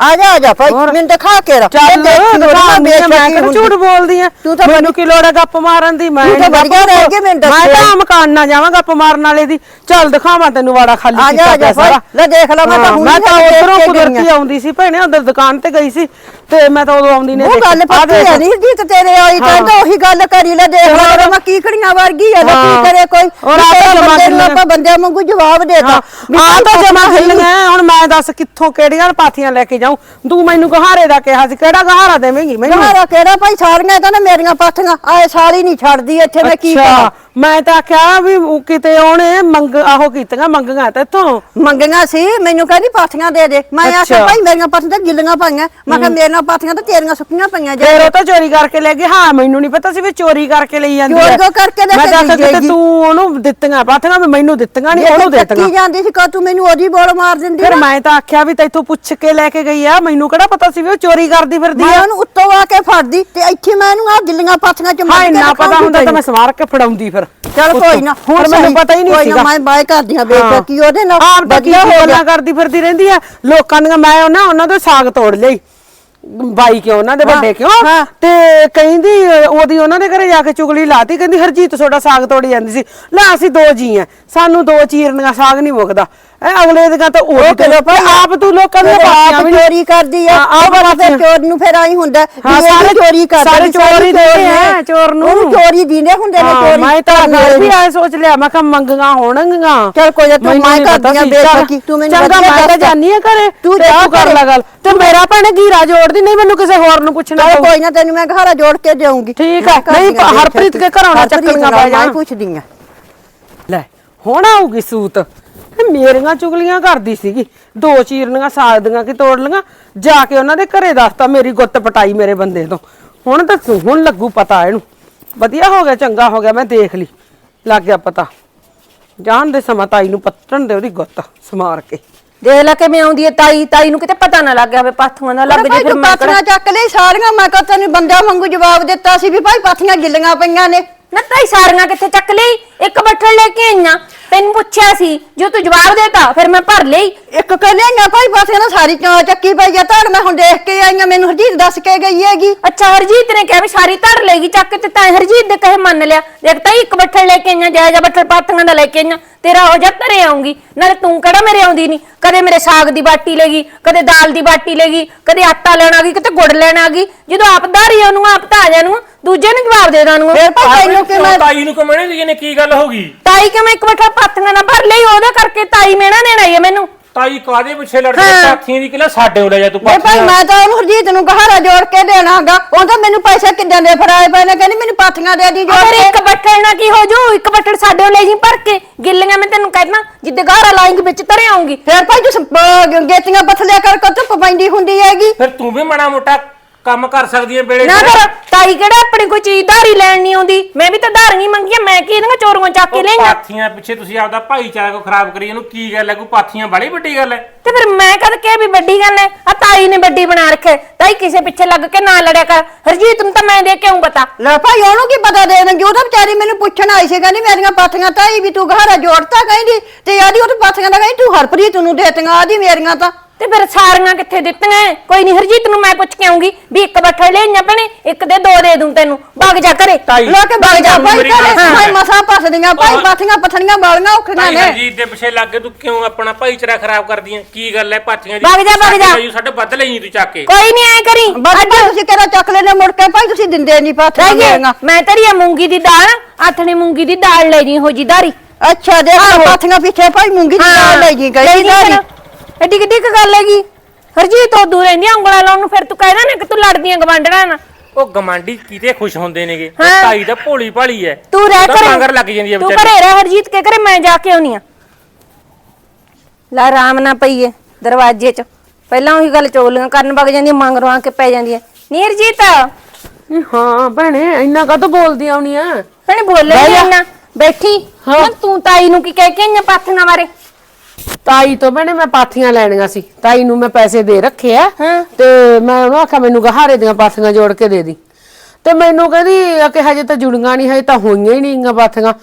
ਆ ਜਾ ਆ ਜਾ ਭਾਈ ਹੋਰ? ਮੈਨੂੰ ਦਿਖਾ ਕੇ ਰੱਖ ਚੱਲ ਮੈਂ ਕਿਹੜਾ। ਝੂਠ ਬੋਲਦੀ ਆ ਤੂੰ ਤਾਂ ਮੈਨੂੰ ਕੀ ਲੋੜ ਹੈ ਗੱਪ ਮਾਰਨ ਦੀ ਮੈਂ ਤੂੰ ਤਾਂ ਨੀ ਗੱਪ ਵਧੀਆ ਰਹਿ ਕੇ ਮੈਨੂੰ ਮੈਂ ਦੱਸਿਆ। ਤਾਂ ਮਕਾਨ ਨਾ ਜਾਵਾਂ ਗੱਪ ਮਾਰਨ ਵਾਲੇ ਦੀ ਚੱਲ ਦਿਖਾਵਾਂ ਤੈਨੂੰ ਵਾੜਾ ਖਾਲੀ ਆ ਜਾ, ਆ ਜਾ ਭਾਈ। ਲੈ ਦੇਖ ਲਾ, ਮੈਂ ਤਾਂ ਹੁਣੀ ਮੈਂ ਤਾਂ ਦੇਖ ਕੇ ਉਧਰੋਂ ਗਈ ਕੁਦਰਤੀ ਆਂ। ਆਉਂਦੀ ਸੀ ਭੈਣੇ ਉਧਰ ਦੁਕਾਨ ਤੇ ਗਈ ਸੀ ਤੇ ਮੈਂ ਤਾਂ ਉਦੋਂ ਆਉਂਦੀ ਨੇ ਉਹ ਗੱਲ ਪੱਕੀ। ਹੈ ਨਹੀਂ ਜੀ ਤੇ ਤੇਰੇ ਆਈ ਹਾਂ। ਕਹਿੰਦਾ ਉਹੀ ਗੱਲ ਕਰੀ ਲੈ ਦੇਖ ਲੈ ਹੋਰ? ਮੈਂ ਕੀਕੜੀਆਂ ਵਰਗੀ ਆ ਹਾਂ। ਕੀ ਕਰੇ ਕੋਈ ਔਰ ਵੀ ਆਪਾਂ ਤੇਰੇ ਜਮਾ ਬੰਦੇ ਨੂੰ ਹਿੱਲੀਆਂ। ਆਪਾਂ ਬੰਦਿਆਂ ਵਾਂਗੂ ਜਵਾਬ ਦੇਤਾ ਆ ਤਾਂ ਜਮਾ ਹਿੱਲੀਆਂ ਹੁਣ ਮੈਂ ਦੱਸ ਕਿੱਥੋਂ ਕਿਹੜੀਆਂ ਪਾਥੀਆਂ ਲੈ ਕੇ ਜਾਉਂ ਤੂੰ ਮੈਨੂੰ ਗਹਾਰੇ ਦਾ ਕਿਹਾ ਸੀ ਕਿਹੜਾ ਗਹਾਰਾ ਦੇਵੇਂਗੀ ਮੈਨੂੰ? ਤੁਹਾਰਾ ਕਿਹੜਾ? ਭਾਈ ਸਾਰੀਆਂ ਤਾਂ ਨਾ ਮੇਰੀਆਂ ਪਾਥੀਆਂ ਆਏ ਸਾਰੀ ਨਹੀਂ ਛੱਡਦੀ ਇੱਥੇ ਮੈਂ ਕੀ ਅੱਛਾ ਕਰਾਂ? ਮੈਂ ਤਾਂ ਆਖਿਆ ਵੀ ਉਹ ਕਿਤੇ ਉਹਨੇ ਮੰਗ ਆਹੋ ਕੀਤੀਆਂ ਮੰਗੀਆਂ ਤੇ ਇੱਥੋਂ ਮੰਗੀਆਂ ਸੀ ਮੈਨੂੰ ਕਹਿੰਦੀ ਪਾਥੀਆਂ ਦੇ ਦੇ ਮੈਂ ਆਖਿਆ ਅੱਛਾ। ਭਾਈ ਮੇਰੀਆਂ ਪਾਥੀਆਂ ਤਾਂ ਗਿੱਲੀਆਂ ਪਈਆਂ ਮੈਂ ਕਿਹਾ ਮੇਰੀਆਂ ਪਾਥੀਆਂ ਤਾਂ ਤੇਰੀਆਂ ਸੁੱਕੀਆਂ ਪਈਆਂ ਜੇ ਫੇਰ ਉਹ ਤਾਂ ਚੋਰੀ ਕਰਕੇ ਲੈ ਗਏ ਹਾਂ ਮੈਨੂੰ ਨਹੀਂ ਪਤਾ ਸੀ ਵੀ ਚੋਰੀ ਕਰਕੇ ਲਈ ਜਾਂਦੀ ਚੋਰੀ। ਕਿਉਂ ਕਰਕੇ ਲੈ ਮੈਂ ਕੇ ਕਿਤੇ ਗਈ? ਤੂੰ ਉਹਨੂੰ ਦਿੱਤੀਆਂ ਪਾਥੀਆਂ ਵੀ ਮੈਨੂੰ ਦਿੱਤੀਆਂ ਨਹੀਂ ਉਹਨੂੰ ਦਿੱਤੀਆਂ ਚੱਕੀ ਜਾਂਦੀ ਸੀ ਕਾ ਤੂੰ ਮੈਨੂੰ ਉਹਦੀ ਬੋਲ ਮਾਰ ਦਿੰਦੀ ਫਿਰ ਨਾ। ਮੈਂ ਤਾਂ ਆਖਿਆ ਵੀ ਤੈਥੋਂ ਪੁੱਛ ਕੇ ਲੈ ਕੇ ਗਈ ਆ ਮੈਨੂੰ ਕਿਹੜਾ ਪਤਾ ਸੀ ਵੀ ਉਹ ਚੋਰੀ ਕਰਦੀ ਫਿਰਦੀ ਮੈਂ ਆ ਉਹਨੂੰ ਉੱਤੋਂ ਆ ਕੇ ਫੜਦੀ ਤੇ ਇੱਥੇ ਮੈਂ ਇਹਨੂੰ ਆ ਗਿੱਲੀਆਂ ਪਾਥੀਆਂ ਚ ਹਾਂ ਮਾਰ ਕੇ ਇੰਨਾ ਪਤਾ ਹੁੰਦਾ ਤਾਂ ਮੈਂ। ਸਮਾਰ ਕੇ ਫੜਾਉਂਦੀ ਫਿਰ ਚੱਲ ਉੱਤੋਂ। ਕੋਈ ਨਾ ਹੁਣ ਮੈਨੂੰ ਪਤਾ ਹੀ ਨਹੀਂ ਸੀਗਾ। ਮੈਂ ਬਾਏ ਕਰਦੀਆਂ ਬੇਟਾ। ਕੀ ਉਹਦੇ ਨਾਲ ਆਪ ਵਧੀਆ ਗੱਲਾਂ ਕਰਦੀ ਫਿਰਦੀ ਰਹਿੰਦੀ ਆ। ਲੋਕਾਂ ਦੀਆਂ ਮੈਂ ਉਹਨਾਂ ਉਹਨਾਂ ਤੋਂ ਸਾਗ ਤੋੜ ਲਈ। ਬਾਈ ਕਿਉਂ ਉਹਨਾਂ ਦੇ ਵੱਡੇ ਕਿਉਂ। ਤੇ ਕਹਿੰਦੀ ਉਹਦੀ ਉਹਨਾਂ ਦੇ ਘਰੇ ਜਾ ਕੇ ਚੁਗਲੀ ਲਾਤੀ। ਕਹਿੰਦੀ ਹਰਜੀਤ ਤੁਹਾਡਾ ਸਾਗ ਤੋੜੀ ਜਾਂਦੀ ਸੀ। ਲੈ ਅਸੀਂ ਦੋ ਜੀ ਆ। ਸਾਨੂੰ ਦੋ ਚੀਰਨੀਆਂ ਸਾਗ ਨਹੀਂ ਮੁੱਕਦਾ। ਐ ਅਗਲੇ ਦੀਆਂ ਤਾਂ ਉਹ ਉਹ ਭਾਈ ਆਪ ਤੂੰ ਲੋਕਾਂ ਪਾਥੀਆਂ ਆਪ ਨੀ- ਚੋਰੀ ਕਰਦੀ ਆ ਹਾਂ, ਆਪ ਆਪ ਫਿਰ। ਚੋਰ ਨੂੰ ਫਿਰ ਆਈ ਹੁੰਦਾ ਹਾਂ, ਸਾਰੇ- ਚੋਰੀ ਕਰਦਾ ਸਾਰੇ ਚੋਰ ਦਿੰਦੇ ਆ, ਚੋਰ ਨੂੰ। ਉਹਨੂੰ ਚੋਰੀ ਦਿੰਦੇ ਹੁੰਦੇ ਨੇ ਚੋਰੀ ਮੈਂ ਤਾਂ ਫਿਰ ਵੀ ਨੂੰ। ਐ ਸੋਚ ਲਿਆ ਮੈਂ ਕਿਹਾ ਮੰਗੀਆਂ ਹੋਣਗੀਆਂ ਚੱਲ ਕੋਈ ਨਾ, ਤੂੰ ਮੈਂ ਨੀ ਕਰਦੀਆਂ ਬੇਸ਼ੱਕ ਤੂੰ ਮੈਨੂੰ ਚੰਗਾ ਮੈਂ ਤਾਂ। ਜਾਨੀ ਆ ਘਰੇ ਤੂੰ ਕਰ ਘਰੇ। ਲੈ ਗੱਲ ਤੇ ਮੇਰਾ ਭੈਣੇ ਗੀਰਾ ਜੋੜਦੀ ਨਹੀਂ ਮੈਨੂੰ ਕਿਸੇ ਹੋਰ ਨੂੰ ਪੁੱਛਣਾ। ਕੋਈ ਨਾ ਤੈਨੂੰ ਮੈਂ ਘਰਾ ਜੋੜ ਕੇ ਦੇਵਾਂਗੀ ਠੀਕ ਆ, ਨਹੀਂ, ਹਰਪ੍ਰੀਤ ਕੇ ਘਰੋਂ ਨਾ ਚੱਕਣੀਆਂ ਪੈ ਜਾਣ। ਪੁੱਛਦੀ ਆ ਲੈ ਹੁਣ ਆਊਗੀ ਸੂਤ ਮੇਰੀਆਂ ਚੁਗਲੀਆਂ ਕਰਦੀ ਸੀਗੀ। ਦੋ ਚੀਰਨੀਆਂ ਸਾਗ ਦੀਆਂ ਕਿ ਤੋੜ ਲੀਆਂ ਜਾ ਕੇ ਉਹਨਾਂ ਦੇ ਘਰੇ ਦੱਸਤਾ ਮੇਰੀ ਗੁੱਤ ਪਟਾਈ ਮੇਰੇ ਬੰਦੇ ਤੋਂ। ਹੁਣ ਤਾਂ ਤੂੰ- ਹੁਣ ਲੱਗੂ ਪਤਾ ਇਹਨੂੰ। ਵਧੀਆ ਹੋ ਗਿਆ ਚੰਗਾ ਹੋ ਗਿਆ ਮੈਂ ਦੇਖ ਲਈ। ਲੱਗ ਗਿਆ ਪਤਾ। ਜਾਣ ਦੇ ਸਮਾਂ ਤਾਈ ਨੂੰ ਪੱਟਣ ਦੇ ਉਹਦੀ ਗੁੱਤ ਸਮਾਰ ਕੇ। ਦੇਖ ਲੈ ਕਿਵੇਂ ਆਉਂਦੀ ਹੈ ਤਾਈ। ਤਾਈ ਨੂੰ ਕਿਤੇ ਪਤਾ ਨਾ ਲੱਗ ਗਿਆ ਹੋਵੇ ਪਾਥੂਆਂ ਦਾ ਲੱਗ ਜੇ ਫਿਰ ਮੈਂ ਪਾਥੀਆਂ ਚੱਕ ਲਈ ਸਾਰੀਆਂ ਮੈਂ ਕਹਾਂ ਤੈਨੂੰ ਬੰਦਿਆਂ ਵਾਂਗੂ ਜਵਾਬ ਦਿੱਤਾ ਸੀ ਵੀ ਭਾਈ ਪਾਥੀਆਂ ਗਿੱਲੀਆਂ ਪਈਆਂ ਨੇ। ਨਾ ਤਾਈ ਸਾਰੀਆਂ ਕਿੱਥੇ ਚੱਕ ਲਈ? ਇੱਕ ਬੱਠਲ ਲੈ ਕੇ ਆਈਆਂ। ਤੈਨੂੰ ਪੁੱਛਿਆ ਸੀ ਜੋ ਤੂੰ ਜਵਾਬ ਦੇਤਾ ਫਿਰ ਮੈਂ ਭਰ ਲਈ। ਇੱਕ ਕਹਿੰਦੇ ਭਾਈ ਪਾਸੇ ਨਾ ਸਾਰੀ ਚੌਂ ਚੱਕੀ ਪਈ ਆ? ਧੜ ਮੈਂ ਹੁਣ ਦੇਖ ਕੇ ਆਈ ਆ ਮੈਨੂੰ ਹਰਜੀਤ ਦੱਸ ਕੇ ਗਈ ਹੈਗੀ। ਅੱਛਾ ਹਰਜੀਤ ਨੇ ਕਿਹਾ ਵੀ ਸਾਰੀ ਧੜ ਲੈਗੀ ਚੱਕ ਤੇ ਤਾਂ ਹਰਜੀਤ ਦੇ ਕਹੇ ਮੰਨ ਲਿਆ। ਦੇਖ ਤਾਈ ਇੱਕ ਬੱਠਲ ਲੈ ਕੇ ਆਈਆਂ ਜਾਇਜਾ ਬੱਠਲ ਪਾਥੀਆਂ ਦਾ ਲੈ ਕੇ ਆਈਆਂ। ਤੇਰਾ ਹੋ ਜਾ ਘਰੇ ਆਉਂਗੀ ਨਾਲੇ ਤੂੰ ਕਿਹੜਾ ਮੇਰੇ ਆਉਂਦੀ ਨਹੀਂ ਕਦੇ ਮੇਰੇ ਸਾਗ ਦੀ ਬਾਟੀ ਲੈਗੀ ਕਦੇ ਦਾਲ ਦੀ ਬਾਟੀ ਲੈਗੀ ਕਦੇ ਆਟਾ ਲੈਣ ਆ ਗਈ ਕਿਤੇ ਗੁੜ ਲੈਣ ਆ ਗਈ। ਜਦੋਂ ਆਪ ਧਾਰੀ ਉਹਨੂੰ ਆਪ ਤਾਂ ਆ ਜਾਣੂ ਦੂਜੇ ਨੂੰ ਜਵਾਬ ਦੇ ਦਾਨੂੰ ਫਿਰ ਭਾਈ ਤੈਨੂੰ ਕਿ ਮੈਂ ਤਾਈ ਨੂੰ ਕਮਣੇ ਦੀ ਨੇ ਕੀ ਗੱਲ ਹੋ ਗਈ? ਤਾਈ ਕਿ ਮੈਂ ਇੱਕ ਬੱਠਲ ਪਾਥੀਆਂ ਨਾ ਭਰ ਲਈ ਉਹਦੇ ਕਰਕੇ ਤਾਈ ਮੇਣਾ ਦੇਣਾ ਹੀ ਹੈ ਮੈਨੂੰ। ਤਾਈ ਕਾਦੇ ਪਿੱਛੇ ਲੜਦੀ। ਪਾਥੀਆਂ ਦੀ ਕਿਲਾ ਸਾਡੇ ਉਲੇ ਜਾ ਤੂੰ ਇਹ ਭਾਈ ਪਾਥੀਆਂ? ਮੈਂ ਤਾਂ ਉਹਨੂੰ ਹਰਜੀਤ ਨੂੰ ਕਹਾਰਾ ਜੋੜ ਕੇ ਦੇਣਾਗਾ ਉਹ ਤਾਂ ਮੈਨੂੰ ਪੈਸੇ ਕਿੱਦਾਂ ਦੇ ਫੜਾਏ ਪਏ ਨੇ ਕਹਿੰਦੀ ਮੈਨੂੰ ਪਾਥੀਆਂ ਦੇ ਦੀ ਜੋੜ ਕੇ। ਇੱਕ ਬੱਠਲ ਨਾ ਕੀ ਹੋ ਜੂ? ਇੱਕ ਬੱਠਲ ਸਾਡੇ ਲੈ ਜੀ ਭਰ ਕੇ। ਗਿੱਲੀਆਂ ਮੈਂ ਤੈਨੂੰ ਕਹਿਣਾ ਜਿੱਦੇ ਗਾਰਾ ਲਾਏਂਗੀ ਵਿੱਚ ਤਰੇ ਆਉਂਗੀ ਫਿਰ ਭਾਈ ਤੂੰ ਗੇਤੀਆਂ ਪਥਲਿਆ ਕਰ ਕੋ ਧੁੱਪ ਪੈਂਦੀ ਹੁੰਦੀ ਹੈਗੀ। ਫਿਰ ਤੂੰ ਵੀ ਮਾੜਾ ਮੋਟਾ ਕੰਮ ਕਰ ਸਕਦੀ ਹੈ ਵੇਲੇ ਨਾ। ਫਿਰ ਤਾਈ ਕਿਹੜਾ ਆਪਣੀ ਕੋਈ ਚੀਜ਼ ਧਾਰੀ ਲੈਣ ਨਹੀਂ ਆਉਂਦੀ? ਮੈਂ ਵੀ ਤਾਂ ਧਾਰੀਆਂ ਮੰਗੀਆਂ ਮੈਂ ਕੀ ਇਹਨਾਂ ਚੋਰੀਆਂ ਚੱਕ ਕੇ ਲਈਆਂ ਪਾਥੀਆਂ ਪਿੱਛੇ ਤੁਸੀਂ ਆਪਦਾ ਭਾਈਚਾਰਾ ਕੋ ਖਰਾਬ ਕਰੀ ਇਹਨੂੰ ਕੀ ਗੱਲ ਹੈ? ਕੋਈ ਪਾਥੀਆਂ ਬੜੀ ਵੱਡੀ ਗੱਲ ਹੈ? ਤੇ ਫਿਰ ਮੈਂ ਕਦ ਕਿਹਾ ਵੀ ਵੱਡੀ ਗੱਲ ਹੈ? ਆ ਤਾਈ ਨੇ ਵੱਡੀ ਬਣਾ ਰੱਖਿਆ। ਤਾਈ ਕਿਸੇ ਪਿੱਛੇ ਲੱਗ ਕੇ ਨਾ ਲੜਿਆ ਕਰ। ਹਰਜੀਤ ਨੂੰ ਤਾਂ ਮੈਂ ਦੇ ਕੇ ਆਉਂ ਪਤਾ ਲੈ ਭਾਈ ਉਹਨੂੰ ਕੀ ਪਤਾ ਦੇ ਦੇਣਗੇ? ਉਹ ਤਾਂ ਵਿਚਾਰੀ ਮੈਨੂੰ ਪੁੱਛਣ ਆਈ ਸੀ ਕਹਿੰਦੀ ਮੇਰੀਆਂ ਪਾਥੀਆਂ ਤਾਈ ਵੀ ਤੂੰ ਘਾਰਾ ਜੋੜਤਾ ਕਹਿੰਦੀ। ਤੇ ਆਦੀ ਉਹ ਤਾਂ ਪਾਥੀਆਂ ਦਾ ਕਹਿੰਦੀ ਤੂੰ ਹਰਪ੍ਰੀਤ ਨੂੰ ਦੇਤੀਆਂ ਆਦੀ ਮੇਰੀਆਂ ਤਾਂ। ਤੇ ਫਿਰ ਸਾਰੀਆਂ ਕਿੱਥੇ ਦਿੱਤੀਆਂ? ਕੋਈ ਨਹੀਂ ਹਰਜੀਤ ਨੂੰ ਮੈਂ ਪੁੱਛ ਕੇ ਆਉਂਗੀ ਵੀ ਇੱਕ ਬੱਠਲ ਲੈਣੀਆਂ ਭੈਣੇ ਇੱਕ ਦੇ ਦੋ ਦੇ ਦੂੰ ਤੈਨੂੰ। ਵਗ ਜਾ ਘਰੇ। ਤਾਈ ਲੈ ਕੇ ਬਗ ਜਾ ਭਾਈ ਮੇਰੀ ਗੱਲ ਘਰੇ। ਸੁਣ। ਮੈਂ ਮਸਾਂ ਫਸਦੀਆਂ ਭਾਈ ਉਹ- ਪਾਥੀਆਂ ਪਥਣੀਆਂ ਬਾਲੀਆਂ ਔਖੀਆਂ ਭਾਈ ਨੇ। ਹਰਜੀਤ ਦੇ ਪਿੱਛੇ ਲੱਗ ਕੇ ਤੂੰ ਕਿਉਂ ਆਪਣਾ ਭਾਈਚਾਰਾ ਖਰਾਬ ਕਰਦੀ ਹੈ ਕੀ ਗੱਲ ਹੈ ਪਾਥੀਆਂ ਦੀ? ਵਗ ਜਾ, ਵਗ ਜਾ। ਸਾਡੇ ਸਾਡੇ ਵੱਧ ਲਈ ਤੂੰ ਚੱਕ ਕੇ। ਕੋਈ ਨਹੀਂ ਐ ਕਰੀ। ਭਾਈ ਤੁਸੀਂ ਕਿਹੜਾ ਚੱਕ ਲੈਣੇ ਮੁੜ ਕੇ? ਭਾਈ ਤੁਸੀਂ ਦਿੰਦੇ ਨਹੀਂ ਪਾਥੀਆਂ ਮੇਰੀਆਂ ਮੈਂ ਤੇਰੀ ਇਹ ਮੂੰਗੀ ਦੀ ਦਾਲ ਆਥਣੀ ਮੂੰਗੀ ਦੀ ਦਾਲ ਲੈ ਜੀ ਹੋ ਜੀ ਧਾਰੀ। ਅੱਛਾ ਦੇਖ ਪਾਥੀਆਂ ਪਿੱਛੇ ਭਾਈ ਮੂੰਗੀ ਦੀ ਦਾਲ ਲੈ ਜੀ ਗਈ ਦਾਰੀ ਐਡੀ ਕਿੱਡੀ ਕੁ ਗੱਲ ਹੈਗੀ? ਹਰਜੀਤ ਉਹ ਦੂਰ ਰਹਿੰਦੀਆਂ ਉਂਗਲਾਂ ਲਾਉਣ ਨੂੰ ਫਿਰ ਤੂੰ ਕਹਿਦਾ ਨਾ ਕਿ ਤੂੰ ਲੜਦੀਆਂ ਗਵਾਂਢਣਾ ਨਾਲ। ਉਹ ਗਮਾਂਡੀ ਕਿਤੇ ਖੁਸ਼ ਹੁੰਦੇ ਨੇਗੇ? ਹਾਂ। ਤਾਈ ਤਾਂ ਭੋਲੀ ਭਾਲੀ ਹੈ ਤੂੰ ਰਹਿ ਕਰ ਮਗਰ ਲੱਗ ਜਾਂਦੀ ਹੈ ਤੂੰ ਵਿਚਾਰੀ। ਘਰੇ ਰਹਿ ਹਰਜੀਤ ਕੇ ਘਰੇ? ਮੈਂ ਜਾ ਕੇ ਆਉਣੀ ਆ। ਲੈ ਆਰਾਮ ਨਾ ਪਈਏ ਦਰਵਾਜ਼ੇ 'ਚ। ਪਹਿਲਾਂ ਉਹੀ ਗੱਲ ਚੋਲੀਆਂ ਕਰਨ ਵਗ ਜਾਂਦੀਆਂ ਮੰਗ ਰਵਾ ਕੇ ਪੈ ਜਾਂਦੀਆਂ ਨੀ ਹਰਜੀਤ? ਨਹੀਂ, ਹਾਂ ਭੈਣੇ ਇੰਨਾ ਕਾ ਬੋਲਦੀ ਆਉਣੀ ਆ ਹਣੇ ਬੋਲੇ ਜਾ। ਨਾ ਬੈਠੀ। ਹਾਂ। ਨਾ ਤੂੰ ਤਾਈ ਨੂੰ ਕੀ ਕਹਿ ਕੇ ਆਈਆਂ ਪਾਥੀਆਂ ਬਾਰੇ? ਤਾਈ ਤੋਂ ਭੈਣੇ ਮੈਂ ਪਾਥੀਆਂ ਲੈਣੀਆਂ ਸੀ। ਤਾਈ ਨੂੰ ਮੈਂ ਪੈਸੇ ਦੇ ਰੱਖੇ ਆ ਹਾਂ। ਤੇ ਮੈਂ ਉਹਨੂੰ ਆਖਿਆ ਮੈਨੂੰ ਗਹਾਰੇ ਦੀਆਂ ਪਾਥੀਆਂ ਜੋੜ ਕੇ ਦੇ ਦੀ। ਤੇ ਮੈਨੂੰ ਕਹਿੰਦੀ ਆ ਕਿ ਹਜੇ ਤਾਂ ਜੁੜੀਆਂ ਨਹੀਂ ਹਜੇ ਤਾਂ ਹੋਈਆਂ ਹੀ ਨਹੀਂਗਾ ਪਾਥੀਆਂ।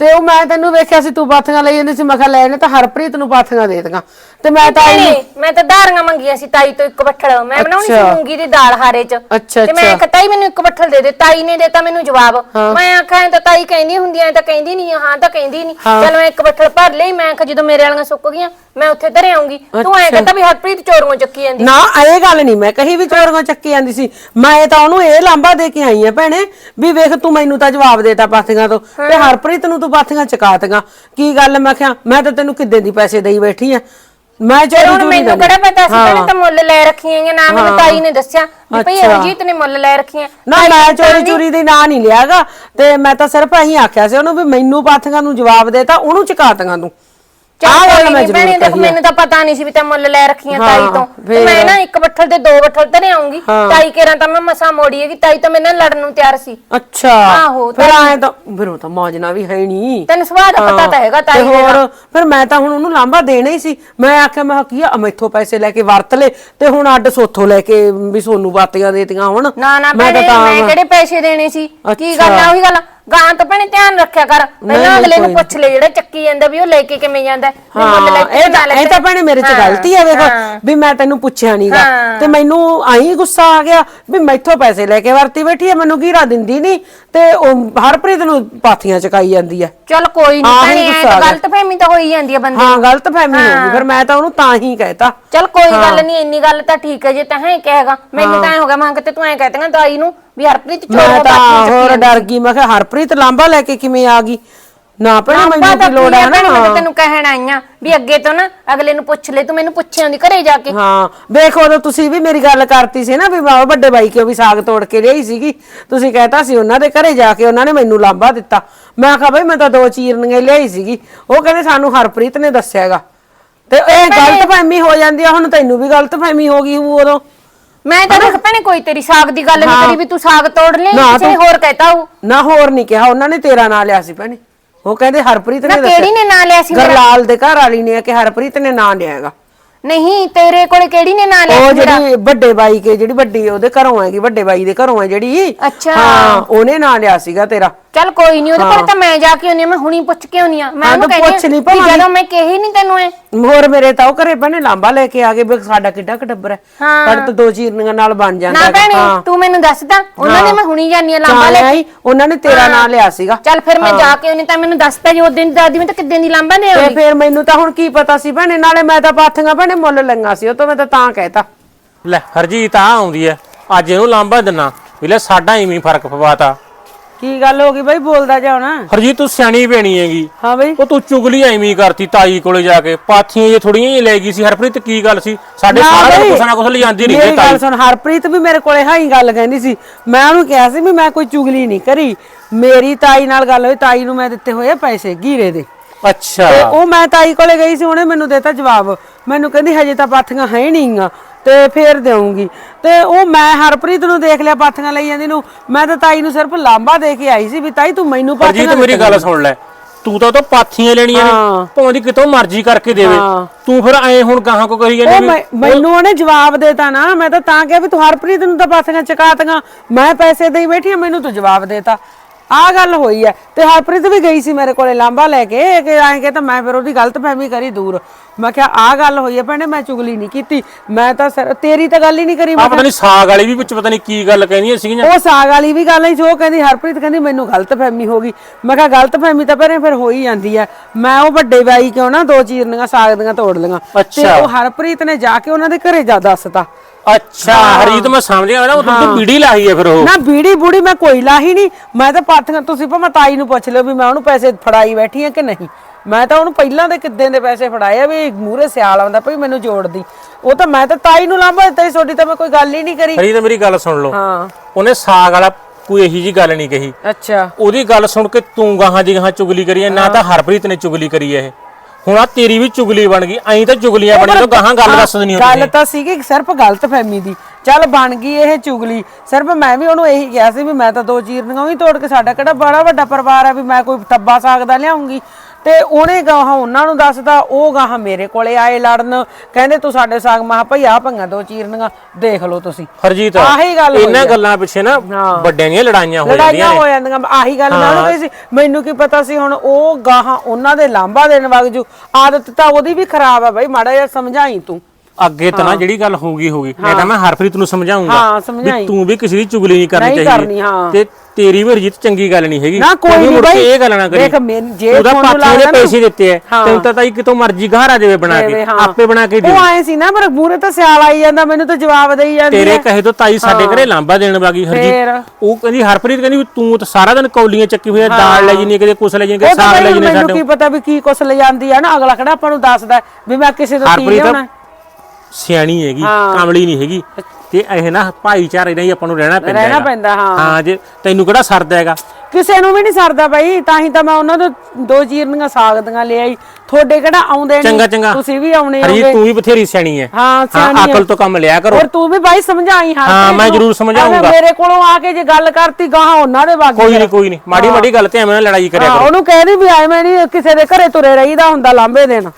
ਤੇ ਉਹ ਮੈਂ ਤੈਨੂੰ ਵੇਖਿਆ ਸੀ ਤੂੰ ਪਾਥੀਆਂ ਲਈ ਜਾਂਦੀ ਸੀ ਮੈਂ ਕਿਹਾ ਲੈਣੇ ਤਾਂ ਹਰਪ੍ਰੀਤ ਨੂੰ ਪਾਥੀਆਂ ਦੇ ਦਿੱਤੀਆਂ ਤੇ ਮੈਂ ਤਾਈ ਨੂੰ ਭੈਣੇ, ਮੈਂ ਤਾਂ ਧਾਰੀਆਂ ਮੰਗੀਆਂ ਸੀ ਤਾਈ ਤੋਂ ਇੱਕ ਬੱਠਲ ਮੈਂ ਬਣਾਉਣੀ ਸੀ ਅੱਛਾ। ਮੂੰਗੀ ਦੀ ਦਾਲ ਹਾਰੇ ਚ ਅੱਛਾ, ਤੇ ਮੈਂ ਅੱਛਾ। ਕਿਹਾ ਤਾਈ ਮੈਨੂੰ ਇੱਕ ਬੱਠਲ ਦੇ ਦੇ ਤਾਈ ਨੇ ਦਿੱਤਾ ਮੈਨੂੰ ਜਵਾਬ ਹਾਂ। ਮੈਂ ਆਖਿਆ ਐਂ ਤਾਂ ਤਾਈ ਕਹਿੰਦੀ ਹੁੰਦੀ ਐ ਤਾਂ ਕਹਿੰਦੀ ਨਹੀਂ ਹਾਂ ਤਾਂ ਕਹਿੰਦੀ ਨਹੀਂ ਹਾਂ। ਚਲ ਮੈਂ ਇੱਕ ਬੱਠਲ ਭਰ ਲਈ ਮੈਂ ਕਿਹਾ ਜਦੋਂ ਮੇਰੇ ਵਾਲੀਆਂ ਸੁੱਕ ਗਈਆਂ ਮੈਂ ਉੱਥੇ ਧਰੇ ਆਉਂਗੀ ਤੂੰ ਐਂ ਅੱਛਾ। ਕਹਿੰਦਾ ਵੀ ਹਰਪ੍ਰੀਤ ਚੋਰੀਆਂ ਚੱਕੀ ਜਾਂਦੀ ਨਾ ਇਹ ਗੱਲ ਨਹੀਂ ਮੈਂ ਕਹੀ ਵੀ ਚੋਰੀਆਂ ਚੱਕੀ ਜਾਂਦੀ ਸੀ ਮੈਂ ਤਾਂ ਉਹਨੂੰ ਇਹ ਲਾਂਬਾ ਦੇ ਕੇ ਆਈ ਆ ਭੈਣੇ ਵੀ ਵੇਖ ਤੂੰ ਮੈਨੂੰ ਤਾਂ ਜਵਾਬ ਦੇਤਾ ਪਾਥੀਆਂ ਤੋਂ ਤੇ ਹਰਪ੍ਰੀਤ ਨੂੰ ਤੂੰ ਪਾਥੀਆਂ ਚਕਾਤੀਆਂ। ਕੀ ਗੱਲ? ਮੈਂ ਕਿਹਾ ਮੈਂ ਤਾਂ ਤੈਨੂੰ ਕਿੱਦੇ ਦੀ ਪੈਸੇ ਦੇਈ ਬੈਠੀ ਆ? ਮੈਂ ਤੇ ਚੋਰੀ ਹੁਣ ਚੋਰੀ ਮੈਨੂੰ ਕਿਹੜਾ ਪਤਾ? ਸੀ ਕਹਿੰਦੇ ਤਾਂ ਮੁੱਲ ਲੈ ਰੱਖੀਆਂ ਹੈਗੀਆਂ, ਨਾ ਮੈਨੂੰ ਤਾਈ ਨੇ ਦੱਸਿਆ ਵੀ ਭਈ ਅੱਛਾ। ਨੇ ਮੁੱਲ ਲੈ ਰੱਖੀਆਂ। ਨਾ ਮੈਂ ਚੋਰੀ ਚੋਰੀ ਦੀ ਨਾਂ ਨਹੀਂ ਲਿਆਗਾ। ਤੇ ਮੈਂ ਤਾਂ ਸਿਰਫ ਇਹੀ ਆਖਿਆ ਸੀ ਉਹਨੂੰ ਵੀ ਮੈਨੂੰ ਪਾਥੀਆਂ ਨੂੰ ਜਵਾਬ ਦੇਤਾ ਉਹਨੂੰ ਚਕਾਤੀਆਂ ਤੂੰ। ਚੱਲ ਆਹ ਗੱਲ ਕੋਈ ਮੈਂ ਨੀ ਭੈਣੇ ਜ਼ਰੂਰ ਦੇਖ ਕਹੀ ਆ। ਮੈਨੂੰ ਤਾਂ ਪਤਾ ਨਹੀਂ ਸੀ ਵੀ ਤੈਂ ਮੁੱਲ ਲੈ ਰੱਖੀਆਂ ਤਾਈ ਹਾਂ, ਤੋਂ ਤੇ ਫੇਰ। ਮੈਂ ਨਾ ਇੱਕ ਬੱਠਲ ਤੇ ਦੋ ਬੱਠਲ ਧਰੇ ਆਉਂਗੀ ਹਾਂ। ਤਾਈ ਕੇਰਾਂ ਤਾਂ ਮੈਂ ਮਸਾ ਮੋੜੀ ਹੈਗੀ ਤਾਈ ਤਾਂ ਮੇਰੇ ਨਾਲ ਲੜਨ ਨੂੰ ਤਿਆਰ ਸੀ ਅੱਛਾ ਆਹੋ, ਫਿਰ ਆਏ ਤਾਂ ਫਿਰ ਉਹ ਤਾਂ ਮੌਜਣਾ ਵੀ ਹੈ ਨਹੀਂ ਤੈਨੂੰ ਸੁਭਾਅ ਦਾ ਪਤਾ ਤਾਂ ਹੈਗਾ ਤਾਈ ਤੇ ਦੇ ਦਾ ਹੋਰ ਫਿਰ ਮੈਂ ਤਾਂ ਹੁਣ ਉਹਨੂੰ ਲਾਂਬਾ ਦੇਣਾ ਹੀ ਸੀ ਮੈਂ ਆਖਿਆ ਮੈਂ ਕੀ ਆ ਮੈਥੋਂ ਪੈਸੇ ਲੈ ਕੇ ਵਰਤ ਲੈ ਤੇ ਹੁਣ ਅੱਡ ਸੋਥੋਂ ਲੈ ਕੇ ਵੀ ਸੋਨੂੰ ਬਾਤੀਆਂ ਦੇਤੀਆਂ ਹੁਣ ਨਾ ਨਾ ਮੈਂ ਭੈਣੇ ਕਿਹੜੇ ਪੈਸੇ ਦੇਣੇ ਸੀ ਕੀ ਅੱਛਾ। ਗੱਲ ਆ ਉਹੀ ਗੱਲ ਆ। ਗਾਂ ਤਾਂ ਭੈਣੇ ਧਿਆਨ ਰੱਖਿਆ ਕਰ। ਪਹਿਲਾਂ ਅਗਲੇ ਨੂੰ ਪੁੱਛ ਲੈ ਜਿਹੜਾ ਚੱਕੀ ਜਾਂਦਾ ਵੀ ਉਹ ਲੈ ਕੇ ਕਿਵੇਂ ਜਾਂਦਾ। ਹੈ, ਵੀ ਮੁੱਲ ਲੈ ਹਾਂ ਕੇ ਇਹ ਤਾਂ ਇਹ। ਤਾਂ ਭੈਣੇ ਮੇਰੇ ਚ ਗਲਤੀ ਹੈ ਵੇਖੋ ਹਾਂ। ਵੀ ਮੈਂ ਤੈਨੂੰ ਪੁੱਛਿਆ ਨਹੀਂਗਾ। ਤੇ ਮੈਨੂੰ ਆਈ ਗੁੱਸਾ ਆ ਗਿਆ ਵੀ ਮੈਥੋਂ ਪੈਸੇ ਲੈ ਕੇ ਵਰਤੀ ਬੈਠੀ ਹੈ ਮੈਨੂੰ ਘੀਰਾ ਦਿੰਦੀ ਨਹੀਂ ਤੇ ਉਹ ਹਰਪ੍ਰੀਤ ਨੂੰ ਪਾਥੀਆਂ ਚਕਾਈ ਜਾਂਦੀ ਹੈ ਚੱਲ ਕੋਈ ਨਹੀਂ ਆਹ ਹੀ ਭੈਣੇ ਐਂ ਗੁੱਸਾ ਤਾਂ ਆ ਗਿਆ। ਗਲਤ ਫਹਿਮੀ ਤਾਂ ਹੋਈ ਜਾਂਦੀ ਹੈ ਬੰਦੇ ਹਾਂ ਗਲਤ ਫਹਿਮੀ ਹੋ। ਗਈ ਫਿਰ ਮੈਂ ਤਾਂ ਉਹਨੂੰ ਤਾਂ ਹੀ ਕਹਿਤਾ। ਚਲ ਕੋਈ ਗੱਲ ਨਹੀਂ ਇੰਨੀ ਗੱਲ ਤਾਂ ਠੀਕ ਹੈ ਜੇ ਤਾਂ ਹੈ ਕਹੇਗਾ ਮੈਨੂੰ ਤਾਂ ਐ ਹੋ ਗਿਆ ਮੈਂ ਕਿਤੇ ਤੂੰ ਐ ਕਹਤੇਗਾ ਤਾਈ ਨੂੰ। ਵੀ ਹਰਪ੍ਰੀਤ ਚੋਰ ਮੈਂ ਹੋ ਤਾਂ ਹੋਰ ਡਰ ਗਈ ਮੈਂ ਕਿਹਾ ਹਰਪ੍ਰੀਤ ਲਾਂਬਾ ਲੈ ਕੇ ਕਿਵੇਂ ਆ ਗਈ? ਨਾ ਭੈਣੇ ਮੈਨੂੰ ਕੀ ਲੋੜ ਹੈ ਮੈਂ ਤਾਂ ਨਾ ਤੈਨੂੰ ਕਹਿਣ ਆਈਆਂ ਵੀ ਅੱਗੇ ਤੋਂ ਨਾ ਅਗਲੇ ਨੂੰ ਪੁੱਛ ਲੈ ਤੂੰ ਮੈਨੂੰ ਪੁੱਛਿਆ ਦੀ ਘਰੇ ਜਾ ਕੇ। ਹਾਂ ਵੇਖੋ ਉਦੋਂ ਤੁਸੀਂ ਵੀ ਮੇਰੀ ਗੱਲ ਕਰਤੀ ਸੀ ਨਾ ਵੀ ਬਾਬਾ ਵੱਡੇ ਬਾਈ ਕਿਉਂ ਵੀ ਸਾਗ ਤੋੜ ਕੇ ਲਿਆਈ ਸੀਗੀ? ਤੁਸੀਂ ਕਹਿਤਾ ਸੀ ਉਹਨਾਂ ਦੇ ਘਰੇ ਜਾ ਕੇ ਉਹਨਾਂ ਨੇ ਮੈਨੂੰ ਲਾਂਬਾ ਦਿੱਤਾ। ਮੈਂ ਕਿਹਾ ਬਈ ਮੈਂ ਤਾਂ ਦੋ ਚੀਰਨੀਆਂ ਲਿਆਈ ਸੀਗੀ। ਉਹ ਕਹਿੰਦੇ ਸਾਨੂੰ ਹਰਪ੍ਰੀਤ ਨੇ ਦੱਸਿਆਗਾ। ਤੇ ਇਹ ਗਲਤ ਫਹਿਮੀ ਹੋ ਜਾਂਦੀ ਆ ਹੁਣ ਤੈਨੂੰ ਵੀ ਗਲਤ ਫਹਿਮੀ ਹੋ ਗਈ ਹੋਊ ਉਦੋਂ। ਮੈਂ ਤਾਂ ਦੇਖ ਭੈਣੇ ਕੋਈ ਤੇਰੀ ਸਾਗ ਦੀ ਗੱਲ ਨਹੀਂ ਹਾਂ। ਕਰੀ ਵੀ ਤੂੰ ਸਾਗ ਤੋੜ ਲੈ ਨਾ ਕਿਸੇ ਨੇ ਤੂੰ- ਹੋਰ ਕਹਿਤਾ ਉਹ। ਨਾ ਹੋਰ ਨਹੀਂ ਕਿਹਾ ਉਹਨਾਂ ਨੇ ਤੇਰਾ ਨਾਂ ਲਿਆ ਸੀ ਭੈਣੇ। ਉਹ ਕਹਿੰਦੇ ਹਰਪ੍ਰੀਤ ਨਾ ਨੇ ਕਿਹੜੀ ਨੇ ਨਾਂ ਲਿਆ ਸੀ ਮੇਰਾ? ਗਰਲਾਲ ਦੇ ਘਰ ਵਾਲੀ ਨੇ ਕਿ ਹਰਪ੍ਰੀਤ ਨੇ ਨਾਂ ਲਿਆ ਹੈਗਾ। ਨਹੀਂ ਤੇਰੇ ਕੋਲੇ ਕਿਹੜੀ ਨੇ ਨਾਂ ਲਿਆ ਉਹ ਸੀ ਮੇਰਾ? ਜਿਹੜੀ ਵੱਡੇ ਬਾਈ ਕੇ ਜਿਹੜੀ ਵੱਡੀ ਉਹਦੇ ਘਰੋਂ ਹੈਗੀ ਵੱਡੇ ਬਾਈ ਦੇ ਘਰੋਂ ਹੈ ਜਿਹੜੀ। ਅੱਛਾ। ਹਾਂ ਉਹਨੇ ਨਾਂ ਲਿਆ ਸੀਗਾ ਤੇਰਾ। ਚੱਲ ਕੋਈ ਨਹੀਂ ਉਹਦੇ ਕੋਲ ਤਾਂ ਮੈਂ ਜਾ ਕੇ ਆਉਣੀ ਮੈਂ ਹੁਣੀ ਪੁੱਛ ਕੇ ਆਉਣੀ ਆ ਮੈਂ ਉਹਨੂੰ ਕਹਿੰਦੀ ਨੀ ਜਦੋਂ ਮੈਂ ਕਹੀ ਨਹੀਂ ਤੈਨੂੰ ਐ ਹੋਰ ਮੇਰੇ ਤਾਂ ਉਹ ਘਰੇ ਭੈਣੇ ਲਾਂਬਾ ਲੈ ਕੇ ਆ ਗਏ ਵੀ ਸਾਡਾ ਕਿੱਡਾ ਕੁ ਟੱਬਰ ਹੈ। ਸਾਡੇ ਤਾਂ ਦੋ ਚੀਰਨੀਆਂ ਨਾਲ ਬਣ ਜਾਂਦਾ ਨਾ। ਭੈਣੇ। ਤੂੰ ਮੈਨੂੰ ਦੱਸ ਤਾਂ ਉਹਨਾਂ ਨੇ। ਮੈਂ ਹੁਣੀ ਜਾਨੀ ਆ ਲਾਂਬਾ ਲੈ ਲਿਆਈ, ਉਹਨਾਂ ਨੇ ਤੇਰਾ। ਨਾਂ ਲਿਆ ਸੀਗਾ। ਚੱਲ ਫਿਰ ਮੈਂ ਜਾ ਕੇ ਆਉਣੀ ਤਾਂ ਮੈਨੂੰ ਦੱਸਦਾ ਜੀ ਉਹ ਦਿਨ ਦਾਦੀ ਮੈਂ ਤਾਂ ਕਿੱਦਾਂ ਦੀ ਲਾਂਬਾ ਤੇ ਆਉਣੀ ਫਿਰ ਮੈਨੂੰ ਤਾਂ ਹੁਣ ਕੀ ਪਤਾ ਸੀ ਭੈਣੇ ਨਾਲੇ ਮੈਂ ਤਾਂ ਪਾਥੀਆਂ ਭੈਣੇ ਮੁੱਲ ਲਈਆਂ ਸੀ ਉਹ ਤੋਂ ਮੈਂ ਤਾਂ ਤਾਂ ਕਹਿਤਾ। ਲੈ ਹਰਜੀਤ ਆ ਆਉਂਦੀ ਐ ਅੱਜ ਇਹਨੂੰ ਲਾਂਬਾ ਦਿਨਾ। ਵੀ ਲੈ ਸਾਡਾ ਇਵੇਂ ਫ਼ਰਕ ਪਵਾਤਾ। ਕੀ ਗੱਲ ਹੋ ਗਈ ਬਈ ਬੋਲਦਾ ਜਾਣਾ ਹਰਜੀਤ ਤੂੰ ਸਿਆਣੀ ਬਣੀ ਹੈਗੀ। ਹਾਂ ਬਈ। ਉਹ ਤੂੰ ਚੁਗਲੀ ਐਵੇਂ ਹੀ ਕਰਤੀ ਤਾਈ ਕੋਲੇ ਜਾ ਕੇ। ਪਾਥੀਆਂ ਜੇ ਥੋੜੀਆਂ ਹੀ ਲੈ ਗਈ ਸੀ। ਹਰਪ੍ਰੀਤ ਕੀ ਗੱਲ ਸੀ? ਸਾਡੇ ਨਾ ਸਾਰਾ ਬਈ, ਕੁਛ ਨਾ ਕੁਛ ਲਿਜਾਂਦੀ ਰਹੀ ਮੇਰੀ ਤਾਈ। ਸੁਣ ਹਰਪ੍ਰੀਤ ਵੀ ਮੇਰੇ ਕੋਲੇ ਹਾਈ ਗੱਲ ਕਹਿੰਦੀ ਸੀ। ਮੈਂ ਉਹਨੂੰ ਕਿਹਾ ਸੀ ਵੀ ਮੈਂ ਕੋਈ ਚੁਗਲੀ ਨਹੀਂ ਕਰੀ। ਮੇਰੀ ਤਾਈ ਨਾਲ ਗੱਲ ਹੋਈ ਤਾਈ ਨੂੰ ਮੈਂ ਦਿੱਤੇ ਹੋਏ ਆ ਪੈਸੇ ਗੀਰੇ ਦੇ। ਅੱਛਾ। ਤੇ ਉਹ ਮੈਂ ਤਾਈ ਕੋਲੇ ਗਈ ਸੀ ਉਹਨੇ ਮੈਨੂੰ ਦਿੱਤਾ ਜਵਾਬ। ਮੈਨੂੰ ਕਹਿੰਦੀ ਹਜੇ ਤਾਂ ਪਾਥੀਆਂ ਹੈ ਨਹੀਂਗਾ ਤੇ ਫੇਰ ਦੇਵਾਂਗੀ ਤੇ ਉਹ ਮੈਂ ਹਰਪ੍ਰੀਤ ਨੂੰ ਦੇਖ ਲਿਆ ਪਾਥੀਆਂ ਲਈ ਜਾਂਦੀ ਨੂੰ। ਮੈਂ ਤਾਂ ਤਾਈ ਨੂੰ ਸਿਰਫ ਲਾਂਬਾ ਦੇ ਕੇ ਆਈ ਸੀ ਵੀ ਤਾਈ ਤੂੰ ਮੈਨੂੰ ਪਾਥੀਆਂ ਹਰਜੀਤ ਮੇਰੀ ਗੱਲ ਸੁਣ ਲੈ। ਤੂੰ ਤਾਂ ਉਹ ਤੋਂ ਪਾਥੀਆਂ ਲੈਣੀਆਂ ਹਾਂ। ਨੇ ਭਾਵੇਂ ਦੀ ਕਿਤੋਂ ਮਰਜ਼ੀ ਕਰਕੇ ਦੇਵੇ। ਹਾਂ। ਤੂੰ ਫਿਰ ਐ ਹੁਣ ਗਾਹਾਂ ਕੋ ਕਰੀ ਉਹ ਜਾਂਦੀ ਵੀ ਮੈਂ- ਮੈਨੂੰ ਉਹਨੇ ਜਵਾਬ ਦੇਤਾ ਨਾ। ਮੈਂ ਤਾਂ ਤਾਂ ਕਿਹਾ ਵੀ ਤੂੰ ਹਰਪ੍ਰੀਤ ਨੂੰ ਤਾਂ ਪਾਥੀਆਂ ਚਕਾਤੀਆਂ ਮੈਂ ਪੈਸੇ ਦੇਈ ਬੈਠੀ ਆ ਮੈਨੂੰ ਤੂੰ ਜਵਾਬ ਦੇਤਾ। ਆ ਗੱਲ ਹੋਈ ਐ ਤੇ ਹਰਪ੍ਰੀਤ ਵੀ ਗਈ ਸੀ ਮੇਰੇ ਕੋਲੇ ਲਾਂਬਾ ਲੈ ਕੇ ਕਿ ਐਂ ਕਿ ਤਾਂ ਮੈਂ ਫਿਰ ਉਹਦੀ ਗਲਤ ਫਹਿਮੀ ਕਰੀ ਦੂਰ। ਮੈਂ ਕਿਹਾ ਆ ਗੱਲ ਹੋਈ ਐ ਭੈਣੇ ਮੈਂ ਚੁਗਲੀ ਨਹੀਂ ਕੀਤੀ। ਮੈਂ ਤਾਂ ਸਿਰ- ਤੇਰੀ ਤਾਂ ਗੱਲ ਹੀ ਨਹੀਂ ਕਰੀ ਆ ਮੈਂ ਪਤਾ ਨਹੀਂ ਸਾਗ ਵਾਲੀ ਵੀ ਵਿੱਚ ਪਤਾ ਨਹੀਂ ਕੀ ਗੱਲ ਕਹਿੰਦੀਆਂ ਸੀਗੀਆਂ। ਉਹ ਸਾਗ ਵਾਲੀ ਵੀ ਗੱਲ ਹੈ ਜੋ ਕਹਿੰਦੀ ਹਰਪ੍ਰੀਤ ਕਹਿੰਦੀ ਮੈਨੂੰ ਗਲਤ ਫਹਿਮੀ ਹੋ ਗਈ। ਮੈਂ ਕਿਹਾ ਗਲਤ ਫਹਿਮੀ ਤਾਂ ਭੈਣੇ ਫਿਰ ਹੋ ਹੀ ਜਾਂਦੀ ਐ ਮੈਂ ਉਹ ਵੱਡੇ ਬਾਈ ਕਿਉਂ ਨਾ ਦੋ ਚੀਰਨੀਆਂ ਸਾਗ ਦੀਆਂ ਤੋੜ ਲਈਆਂ। ਤੇ ਅੱਛਾ। ਉਹ ਹਰਪ੍ਰੀਤ ਨੇ ਜਾ ਕੇ ਉਹਨਾਂ ਦੇ ਘਰੇ ਜਾ ਦੱਸਤਾ। ਅੱਛਾ ਹਰਜੀਤ ਮੈਂ ਸਮਝ ਗਿਆ ਨਾ ਉਹ ਤੂੰ ਬੀੜੀ ਲਾਹੀ ਹੈ ਫਿਰ ਉਹ। ਨਾ ਬੀੜੀ ਬੂੜੀ ਮੈਂ ਕੋਈ ਲਾਹੀ ਨਹੀਂ। ਮੈਂ ਤਾਂ ਪਾਥੀਆਂ ਤੁਸੀਂ ਭਾਵੇਂ ਤਾਈ ਨੂੰ ਪੁੱਛ ਲਿਓ ਵੀ ਮੈਂ ਉਹਨੂੰ ਪੈਸੇ ਫੜਾਈ ਬੈਠੀ ਆ ਕਿ ਨਹੀਂ। ਮੈਂ ਤਾਂ ਉਹਨੂੰ ਪਹਿਲਾਂ ਦੇ ਕਿੱਦਾਂ ਦੇ ਪੈਸੇ ਫੜਾਏ ਆ ਵੀ ਮੂਹਰੇ ਸਿਆਲ ਆਉਂਦਾ ਭਈ ਮੈਨੂੰ ਜੋੜਦੀ। ਉਹ ਤਾਂ ਮੈਂ ਤਾਂ ਤਾਈ ਨੂੰ ਲਾਂਭਾ ਦਿੱਤਾ ਸੀ ਤੁਹਾਡੀ ਤਾਂ ਮੈਂ ਕੋਈ ਗੱਲ ਹੀ ਨਹੀਂ ਕਰੀ। ਹਰਜੀਤ ਮੇਰੀ ਗੱਲ ਸੁਣ ਲਓ। ਹਾਂ। ਉਹਨੇ ਸਾਗ ਵਾਲਾ ਕੋਈ ਇਹੀ ਜੀ ਗੱਲ ਨਹੀਂ ਕਹੀ। ਅੱਛਾ। ਉਹਦੀ ਗੱਲ ਸੁਣ ਕੇ ਤੂੰ ਗਾਹਾਂ ਦੀ ਗਾਹਾਂ ਚੁਗਲੀ ਕਰੀ ਹੈ ਨਾ ਤਾਂ ਹਰਪ੍ਰੀਤ ਨੇ ਚੁਗਲੀ ਕਰੀ ਹੈ ਇਹ। ਹੁਣ ਆ ਤੇਰੀ ਵੀ ਚੁਗਲੀ ਬਣ ਗਈ ਐਂ ਤਾਂ ਚੁਗਲੀਆਂ ਬਣੀਆਂ ਤੋਂ ਗਾਹਾਂ ਗੱਲ ਦੱਸ ਦਿੰਦੀ ਗੱਲ ਤਾਂ ਸੀਗੀ ਸਿਰਫ ਗਲਤ ਫਹਿਮੀ ਦੀ। ਚੱਲ ਬਣ ਗਈ ਇਹ ਚੁਗਲੀ ਸਿਰਫ ਮੈਂ ਵੀ ਉਹਨੂੰ ਇਹੀ ਕਿਹਾ ਸੀ ਵੀ ਮੈਂ ਤਾਂ ਦੋ ਚੀਰਨੀਆਂ ਵੀ ਤੋੜ ਕੇ ਸਾਡਾ ਕਿਹੜਾ ਬੜਾ ਵੱਡਾ ਪਰਿਵਾਰ ਹੈ ਵੀ ਮੈਂ ਕੋਈ ਥੱਬਾ ਸਾਗ ਦਾ ਲਿਆਉਂਗੀ। ਤੇ ਉਹਨੇ ਗਾਹਾਂ ਉਹਨਾਂ ਨੂੰ ਦੱਸਦਾ ਉਹ ਗਾਹਾਂ ਮੇਰੇ ਕੋਲੇ ਆਏ ਲੜਨ। ਕਹਿੰਦੇ ਤੂੰ ਸਾਡੇ ਸਾਗ ਮਹਾ ਭਈ ਆ ਭੰਗਾ ਦੋ ਚੀਰਨੀਆਂ ਦੇਖ ਲਓ ਤੁਸੀਂ। ਹਰਜੀਤ ਆਹੀ ਗੱਲ ਹੋਈ ਇਹਨਾਂ। ਗੱਲਾਂ ਪਿੱਛੇ ਨਾ ਹਾਂ। ਵੱਡਿਆਂ ਦੀਆਂ ਲੜਾਈਆਂ ਹੋ ਲੜਾਈਆਂ ਜਾਂਦੀਆਂ ਹੋ ਨੇ ਜਾਂਦੀਆਂ ਆਹੀ ਗੱਲ ਮੈਂ ਉਹਨੂੰ ਕਹੀ ਸੀ। ਮੈਨੂੰ ਕੀ ਪਤਾ ਸੀ ਹੁਣ ਉਹ ਗਾਹਾਂ ਉਹਨਾਂ ਦੇ ਲਾਂਬਾ ਦੇਣ ਵਗ ਜੂ। ਆਦਤ ਤਾਂ ਉਹਦੀ ਵੀ ਖਰਾਬ ਆ ਬਈ ਮਾੜਾ ਜਿਹਾ ਸਮਝਾਈ ਤੂੰ। ਅੱਗੇ ਤਾਂ ਨਾ ਜਿਹੜੀ ਗੱਲ ਹੋਊਗੀ ਹੋਊਗੀ। ਮੈਂ ਤਾਂ ਮੈਂ ਹਰਪ੍ਰੀਤ ਨੂੰ ਸਮਝਾਉਂਗਾ ਹਾਂ, ਸਮਝਾਈ। ਤੂੰ ਵੀ ਕਿਸੇ ਦੀ ਚੁਗਲੀ ਨਹੀਂ ਕਰਨੀ ਚਾਹੀਦੀ। ਹਾਂ। ਤੇ ਤੇਰੀ ਵੀ ਚੰਗੀ ਗੱਲ ਨਹੀਂ ਹੈਗੀ ਨਾ, ਕੋਈ ਤੂੰ ਵੀ ਨੀ ਮੁੜ ਕੇ ਬਈ। ਇਹ ਗੱਲ ਨਾ ਕਰੀ ਦੇਖ, ਮੈਨ- ਜੇ ਉਹਦਾ ਤੁਹਾਨੂੰ ਲੱਗਦਾ ਨਾ- ਪੈਸੇ ਦਿੱਤੇ ਐ ਹਾਂ। ਤੈਨੂੰ ਤਾਂ ਤਾਈ ਕਿਤੋਂ ਮਰਜ਼ੀ ਗਹਾਰਾ ਦੇਵੇ ਬਣਾ ਕੇ ਹਾਂ। ਆਪੇ ਬਣਾ ਕੇ ਦੇ ਉਹ ਆਏ ਸੀ ਨਾ ਪਰ ਮੂਰੇ ਤਾਂ ਸਿਆਲ ਆਈ ਜਾਂਦਾ ਮੈਨੂੰ ਤਾਂ ਜਵਾਬ ਦੇਈ ਜਾਂਦੀ ਤੇਰੇ ਹੈ। ਕਹੇ ਤੋਂ ਤਾਈ ਸਾਡੇ ਘਰੇ ਲਾਂਬਾ ਦੇਣ ਵਾਗੀ ਫੇਰ? ਹਰਜੀਤ ਉਹ ਕਹਿੰਦੀ ਹਰਪ੍ਰੀਤ ਕਹਿੰਦੀ ਵੀ ਤੂੰ ਤਾਂ ਸਾਰਾ ਦਿਨ ਕੌਲੀਆਂ ਚੱਕੀ ਹੋਈ ਐ ਦਾਲ ਲੈ ਜਿੰਨੀ ਕਦੇ ਕੁਛ ਲੈ ਜਿੰਨੀ ਉਹ ਕਦੇ ਤਾਂ ਸਾਗ ਲੈ ਬਈ ਜਿੰਨੀ ਮੈਨੂੰ ਸਾਡੇ ਕੀ ਪਤਾ ਵੀ ਕੀ ਕੁਛ ਲੈ ਜਾਂਦੀ ਆ ਨਾ ਅਗਲਾ ਕਿਹੜਾ ਆਪਾਂ ਨੂੰ ਦੱਸਦਾ ਵੀ ਮੈਂ ਕਿਸੇ ਤੋਂ ਕੀ ਹਰਪ੍ਰੀਤ ਲਿਆਉਣਾ ਸਿਆਣੀ ਹੈਗੀ ਹਾਂ। ਕਾਮਲੀ ਨਹੀਂ ਹੈਗੀ ਤੇ ਇਹ ਨਾ ਭਾਈਚਾਰੇ ਨਾਲ ਹੀ ਆਪਾਂ ਨੂੰ ਰਹਿਣਾ ਪੈਂਦਾ ਰਹਿਣਾ ਹੈਗਾ। ਪੈਂਦਾ, ਹਾਂ। ਹਾਂ ਜੇ ਤੈਨੂੰ ਕਿਹੜਾ ਸਰਦਾ ਹੈਗਾ? ਕਿਸੇ ਨੂੰ ਵੀ ਨਹੀਂ ਸਰਦਾ ਬਈ ਤਾਂ ਹੀ ਤਾਂ ਮੈਂ ਉਹਨਾਂ ਤੋਂ ਦੋ ਚੀਰਨੀਆਂ ਸਾਗ ਦੀਆਂ ਲੈ ਆਈ। ਤੁਹਾਡੇ ਕਿਹੜਾ ਆਉਂਦੇ ਚੰਗਾ ਨਹੀਂ? ਚੰਗਾ ਤੁਸੀਂ ਵੀ ਆਉਣੇ ਹਰਜੀਤ ਹੋਗੇ। ਤੂੰ ਵੀ ਬਥੇਰੀ ਸਿਆਣੀ ਹੈ ਹਾਂ ਸਿਆਣੀ ਅਕਲ ਆ। ਤੋਂ ਕੰਮ ਲਿਆ ਕਰੋ। ਔਰ ਤੂੰ ਵੀ ਬਾਈ ਸਮਝਾਈ ਹਾਂ। ਹਾਂ, ਮੈਂ ਜ਼ਰੂਰ ਸਮਝਾਊਂਗਾ। ਮੇਰੇ ਕੋਲੋਂ ਆ ਕੇ ਜੇ ਗੱਲ ਕਰਤੀ ਗਾਹਾਂ ਉਹਨਾਂ ਦੇ ਬਾਗੀ ਕੋਈ ਨਹੀਂ ਕੋਈ ਨਹੀਂ। ਮਾੜੀ ਮਾੜੀ ਗੱਲ ਤੇ ਐਵੇਂ ਨਾ ਲੜਾਈ ਕਰਿਆ ਹਾਂ ਕਰੋ। ਉਹਨੂੰ ਕਹਿ ਦੀ ਵੀ ਐਵੇਂ ਨਹੀਂ ਕਿਸੇ ਦੇ ਘਰੇ ਤੁਰੇ ਰਹੀਦਾ ਹੁੰਦਾ ਲਾਂਬੇ ਦੇਣ।